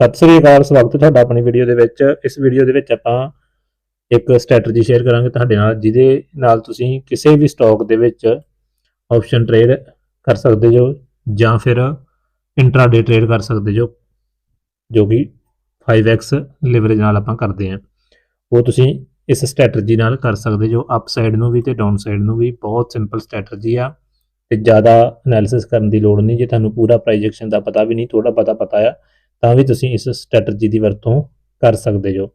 ਸਤਿ ਸ੍ਰੀ ਅਕਾਲ, ਸਵਾਗਤ ਹੈ ਤੁਹਾਡਾ ਆਪਣੀ ਵੀਡੀਓ ਦੇ ਵਿੱਚ। ਇਸ ਵੀਡੀਓ ਦੇ ਵਿੱਚ ਆਪਾਂ ਇੱਕ ਸਟ੍ਰੈਟਜੀ ਸ਼ੇਅਰ ਕਰਾਂਗੇ ਤੁਹਾਡੇ ਨਾਲ, ਜਿਹਦੇ ਨਾਲ ਤੁਸੀਂ ਕਿਸੇ ਵੀ ਸਟਾਕ ਦੇ ਵਿੱਚ ਆਪਸ਼ਨ ਟ੍ਰੇਡ ਕਰ ਸਕਦੇ ਜੋ ਜਾਂ ਫਿਰ ਇੰਟਰਾਡੇ ਟ੍ਰੇਡ ਕਰ ਸਕਦੇ ਜੋ ਜੋ ਕਿ 5x ਲਿਵਰੇਜ ਨਾਲ ਆਪਾਂ ਕਰਦੇ ਹਾਂ। ਉਹ ਤੁਸੀਂ ਇਸ ਸਟ੍ਰੈਟਜੀ ਨਾਲ ਕਰ ਸਕਦੇ ਜੋ ਅਪ ਸਾਈਡ ਨੂੰ ਵੀ ਤੇ ਡਾਊਨ ਸਾਈਡ ਨੂੰ ਵੀ ਬਹੁਤ ਸਿੰਪਲ ਸਟ੍ਰੈਟਜੀ ਆ ਤੇ ਜ਼ਿਆਦਾ ਐਨਾਲਿਸਿਸ ਕਰਨ ਦੀ ਲੋੜ ਨਹੀਂ। ਜੇ ਤੁਹਾਨੂੰ ਪੂਰਾ ਪ੍ਰਾਈਜੈਕਸ਼ਨ ਦਾ ਪਤਾ ਵੀ ਨਹੀਂ ਥੋੜਾ ਪਤਾ ਪਤਾ ਆ ਤਾਂ ਵੀ ਤੁਸੀਂ ਇਸ ਸਟ੍ਰੈਟਜੀ ਦੀ ਵਰਤੋਂ ਕਰ ਸਕਦੇ ਜੋ।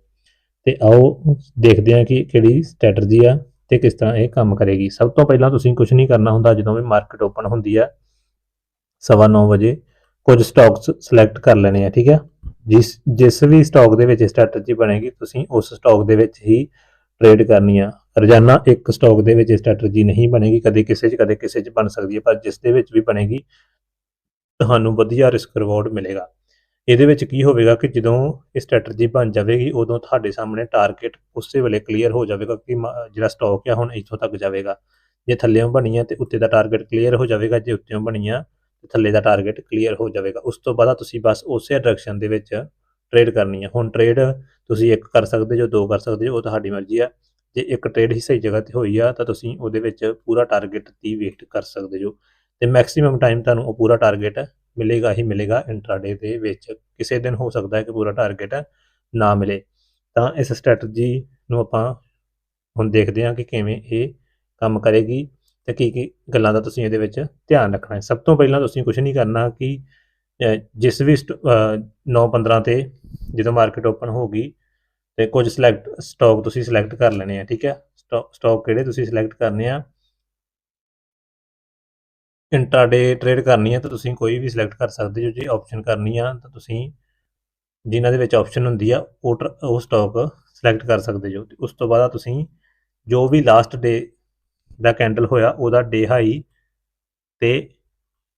ਤੇ ਆਓ ਦੇਖਦੇ ਹਾਂ ਕਿ ਕਿਹੜੀ ਸਟ੍ਰੈਟਜੀ ਆ ਤੇ ਕਿਸ ਤਰ੍ਹਾਂ ਇਹ ਕੰਮ ਕਰੇਗੀ। ਸਭ ਤੋਂ ਪਹਿਲਾਂ ਤੁਸੀਂ ਕੁਝ ਨਹੀਂ ਕਰਨਾ ਹੁੰਦਾ, ਜਦੋਂ ਵੀ ਮਾਰਕੀਟ ਓਪਨ ਹੁੰਦੀ ਆ, ਸਵਾ ਨੌ ਵਜੇ ਕੁਝ ਸਟਾਕਸ ਸਿਲੈਕਟ ਕਰ ਲੈਣੇ ਆ, ਠੀਕ ਹੈ ਜਿਸ ਜਿਸ ਵੀ ਸਟਾਕ ਦੇ ਵਿੱਚ ਸਟ੍ਰੈਟਜੀ ਬਣੇਗੀ, ਤੁਸੀਂ ਉਸ ਸਟਾਕ ਦੇ ਵਿੱਚ ਹੀ ਟ੍ਰੇਡ ਕਰਨੀ ਆ। ਰੋਜ਼ਾਨਾ ਇੱਕ ਸਟਾਕ ਦੇ ਵਿੱਚ ਸਟ੍ਰੈਟਜੀ ਨਹੀਂ ਬਣੇਗੀ, ਕਦੇ ਕਿਸੇ 'ਚ, ਕਦੇ ਕਿਸੇ 'ਚ ਬਣ ਸਕਦੀ ਹੈ ਪਰ ਜਿਸ ਦੇ ਵਿੱਚ ਵੀ ਬਣੇਗੀ, ਤੁਹਾਨੂੰ ਵਧੀਆ ਰਿਸਕ ਰਿਵਾਰਡ ਮਿਲੇਗਾ। ਇਹਦੇ ਵਿੱਚ ਕੀ ਹੋਵੇਗਾ ਕਿ ਜਦੋਂ ਇਹ ਸਟ੍ਰੈਟਜੀ ਬਣ ਜਾਵੇਗੀ, ਉਦੋਂ ਤੁਹਾਡੇ ਸਾਹਮਣੇ ਟਾਰਗੇਟ ਉਸੇ ਵੇਲੇ ਕਲੀਅਰ ਹੋ ਜਾਵੇਗਾ ਕਿ ਮ- ਜਿਹੜਾ ਸਟਾਕ ਆ, ਹੁਣ ਇੱਥੋਂ ਤੱਕ ਜਾਵੇਗਾ। ਜੇ ਥੱਲੇੋਂ ਬਣੀ ਆ ਤੇ ਉੱਤੇ ਦਾ ਟਾਰਗੇਟ ਕਲੀਅਰ ਹੋ ਜਾਵੇਗਾ, ਜੇ ਉੱਤੇੋਂ ਬਣੀ ਆ ਤੇ ਥੱਲੇ ਦਾ ਟਾਰਗੇਟ ਕਲੀਅਰ ਹੋ ਜਾਵੇਗਾ। ਉਸ ਤੋਂ ਬਾਅਦ ਤੁਸੀਂ ਬਸ ਉਸੇ ਡਾਇਰੈਕਸ਼ਨ ਦੇ ਵਿੱਚ ਟ੍ਰੇਡ ਕਰਨੀ ਆ। ਹੁਣ ਟ੍ਰੇਡ ਤੁਸੀਂ ਇੱਕ ਕਰ ਸਕਦੇ ਜੋ ਦੋ ਕਰ ਸਕਦੇ ਜੋ, ਉਹ ਤੁਹਾਡੀ ਮਰਜ਼ੀ ਆ। ਜੇ ਇੱਕ ਟ੍ਰੇਡ ਹੀ ਸਹੀ ਜਗ੍ਹਾ ਤੇ ਹੋਈ ਆ, ਤਾਂ ਤੁਸੀਂ ਉਹਦੇ ਵਿੱਚ ਪੂਰਾ ਟਾਰਗੇਟ ਦੀ ਵੇਟ ਕਰ ਸਕਦੇ ਜੋ। ਤੇ ਮੈਕਸਿਮਮ ਟਾਈਮ ਤੁਹਾਨੂੰ ਉਹ ਪੂਰਾ ਟਾਰਗੇਟ ਮਿਲੇਗਾ ਹੀ ਮਿਲੇਗਾ ਇੰਟਰਾਡੇ ਦੇ ਵਿੱਚ। ਕਿਸੇ ਦਿਨ ਹੋ ਸਕਦਾ ਹੈ ਕਿ ਪੂਰਾ ਟਾਰਗੇਟ ਨਾ ਮਿਲੇ। ਤਾਂ ਇਸ ਸਟ੍ਰੈਟਜੀ ਨੂੰ ਆਪਾਂ ਹੁਣ ਦੇਖਦੇ ਹਾਂ ਕਿ ਕਿਵੇਂ ਇਹ ਕੰਮ ਕਰੇਗੀ ਤੇ ਕੀ ਕੀ ਗੱਲਾਂ ਦਾ ਤੁਸੀਂ ਇਹਦੇ ਵਿੱਚ ਧਿਆਨ ਰੱਖਣਾ ਹੈ। ਸਭ ਤੋਂ ਪਹਿਲਾਂ ਤੁਸੀਂ ਕੁਝ ਨਹੀਂ ਕਰਨਾ ਕਿ ਜਿਸ ਵੀ 9:15 ਤੇ ਜਦੋਂ ਮਾਰਕੀਟ ਓਪਨ ਹੋ ਗਈ ਤੇ ਕੁਝ ਸਿਲੈਕਟ ਸਟਾਕ ਤੁਸੀਂ ਸਿਲੈਕਟ ਕਰ ਲੈਣੇ ਆ, ਠੀਕ ਹੈ? ਸਟਾਕ ਕਿਹੜੇ ਤੁਸੀਂ ਸਿਲੈਕਟ ਕਰਨੇ ਆ? ਇੰਟਰਾਡੇ ਟ੍ਰੇਡ ਕਰਨੀ ਹੈ, ਤਾਂ ਤੁਸੀਂ ਕੋਈ ਵੀ ਸਿਲੈਕਟ ਕਰ ਸਕਦੇ ਹੋ, ਜੇ ਆਪਸ਼ਨ ਕਰਨੀ ਆ, ਤਾਂ ਤੁਸੀਂ ਜਿਨ੍ਹਾਂ ਦੇ ਵਿੱਚ ਆਪਸ਼ਨ ਹੁੰਦੀ ਆ, ਉਹ ਟਰ- ਉਹ ਸਟਾਕ ਸਿਲੈਕਟ ਕਰ ਸਕਦੇ ਹੋ। ਤੇ ਉਸ ਤੋਂ ਬਾਅਦ ਤੁਸੀਂ ਜੋ ਵੀ ਲਾਸਟ ਡੇ ਦਾ ਕੈਂਡਲ ਹੋਇਆ, ਉਹਦਾ ਡੇ ਹਾਈ ਤੇ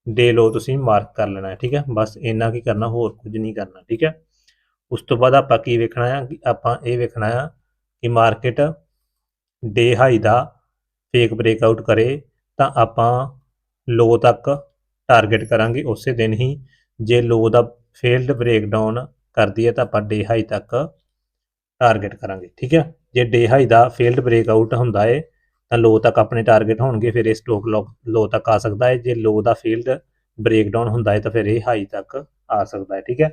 ਡੇ ਲੋ ਤੁਸੀਂ ਮਾਰਕ ਕਰ ਲੈਣਾ ਹੈ, ਠੀਕ ਹੈ? ਬਸ ਇੰਨਾ ਕੀ ਕਰਨਾ, ਹੋਰ ਕੁਝ ਨਹੀਂ ਕਰਨਾ, ਠੀਕ ਹੈ? ਉਸ ਤੋਂ ਬਾਅਦ ਆਪਾਂ ਕੀ ਵੇਖਣਾ ਆ, ਕਿ ਆਪਾਂ ਇਹ ਵੇਖਣਾ ਆ ਕਿ ਮਾਰਕੀਟ ਡੇ ਹਾਈ ਦਾ ਫੇਕ ਬ੍ਰੇਕਆਊਟ ਕਰੇ, ਤਾਂ ਆਪਾਂ ਲੋ ਤੱਕ ਟਾਰਗੇਟ ਕਰਾਂਗੇ, ਉਸੇ ਦਿਨ ਹੀ ਜੇ ਲੋ ਦਾ ਫੇਲਡ ਬ੍ਰੇਕਡਾਊਨ ਕਰਦੀ ਹੈ ਤਾਂ ਆਪਾਂ ਡੇ ਹਾਈ ਤੱਕ ਟਾਰਗੇਟ ਕਰਾਂਗੇ, ਠੀਕ ਹੈ? ਜੇ ਡੇ ਹਾਈ ਦਾ ਫੇਲਡ ਬ੍ਰੇਕਆਊਟ ਹੁੰਦਾ ਹੈ, ਤਾਂ ਲੋ ਤੱਕ ਆਪਣੇ ਟਾਰਗੇਟ ਹੋਣਗੇ, ਫਿਰ ਇਹ ਸਟਾਕ ਲੋ ਤੱਕ ਆ ਸਕਦਾ ਹੈ। ਜੇ ਲੋ ਦਾ ਫੇਲਡ ਬ੍ਰੇਕਡਾਊਨ ਹੁੰਦਾ ਹੈ ਤਾਂ ਫਿਰ ਇਹ ਹਾਈ ਤੱਕ ਆ ਸਕਦਾ ਹੈ, ਠੀਕ ਹੈ?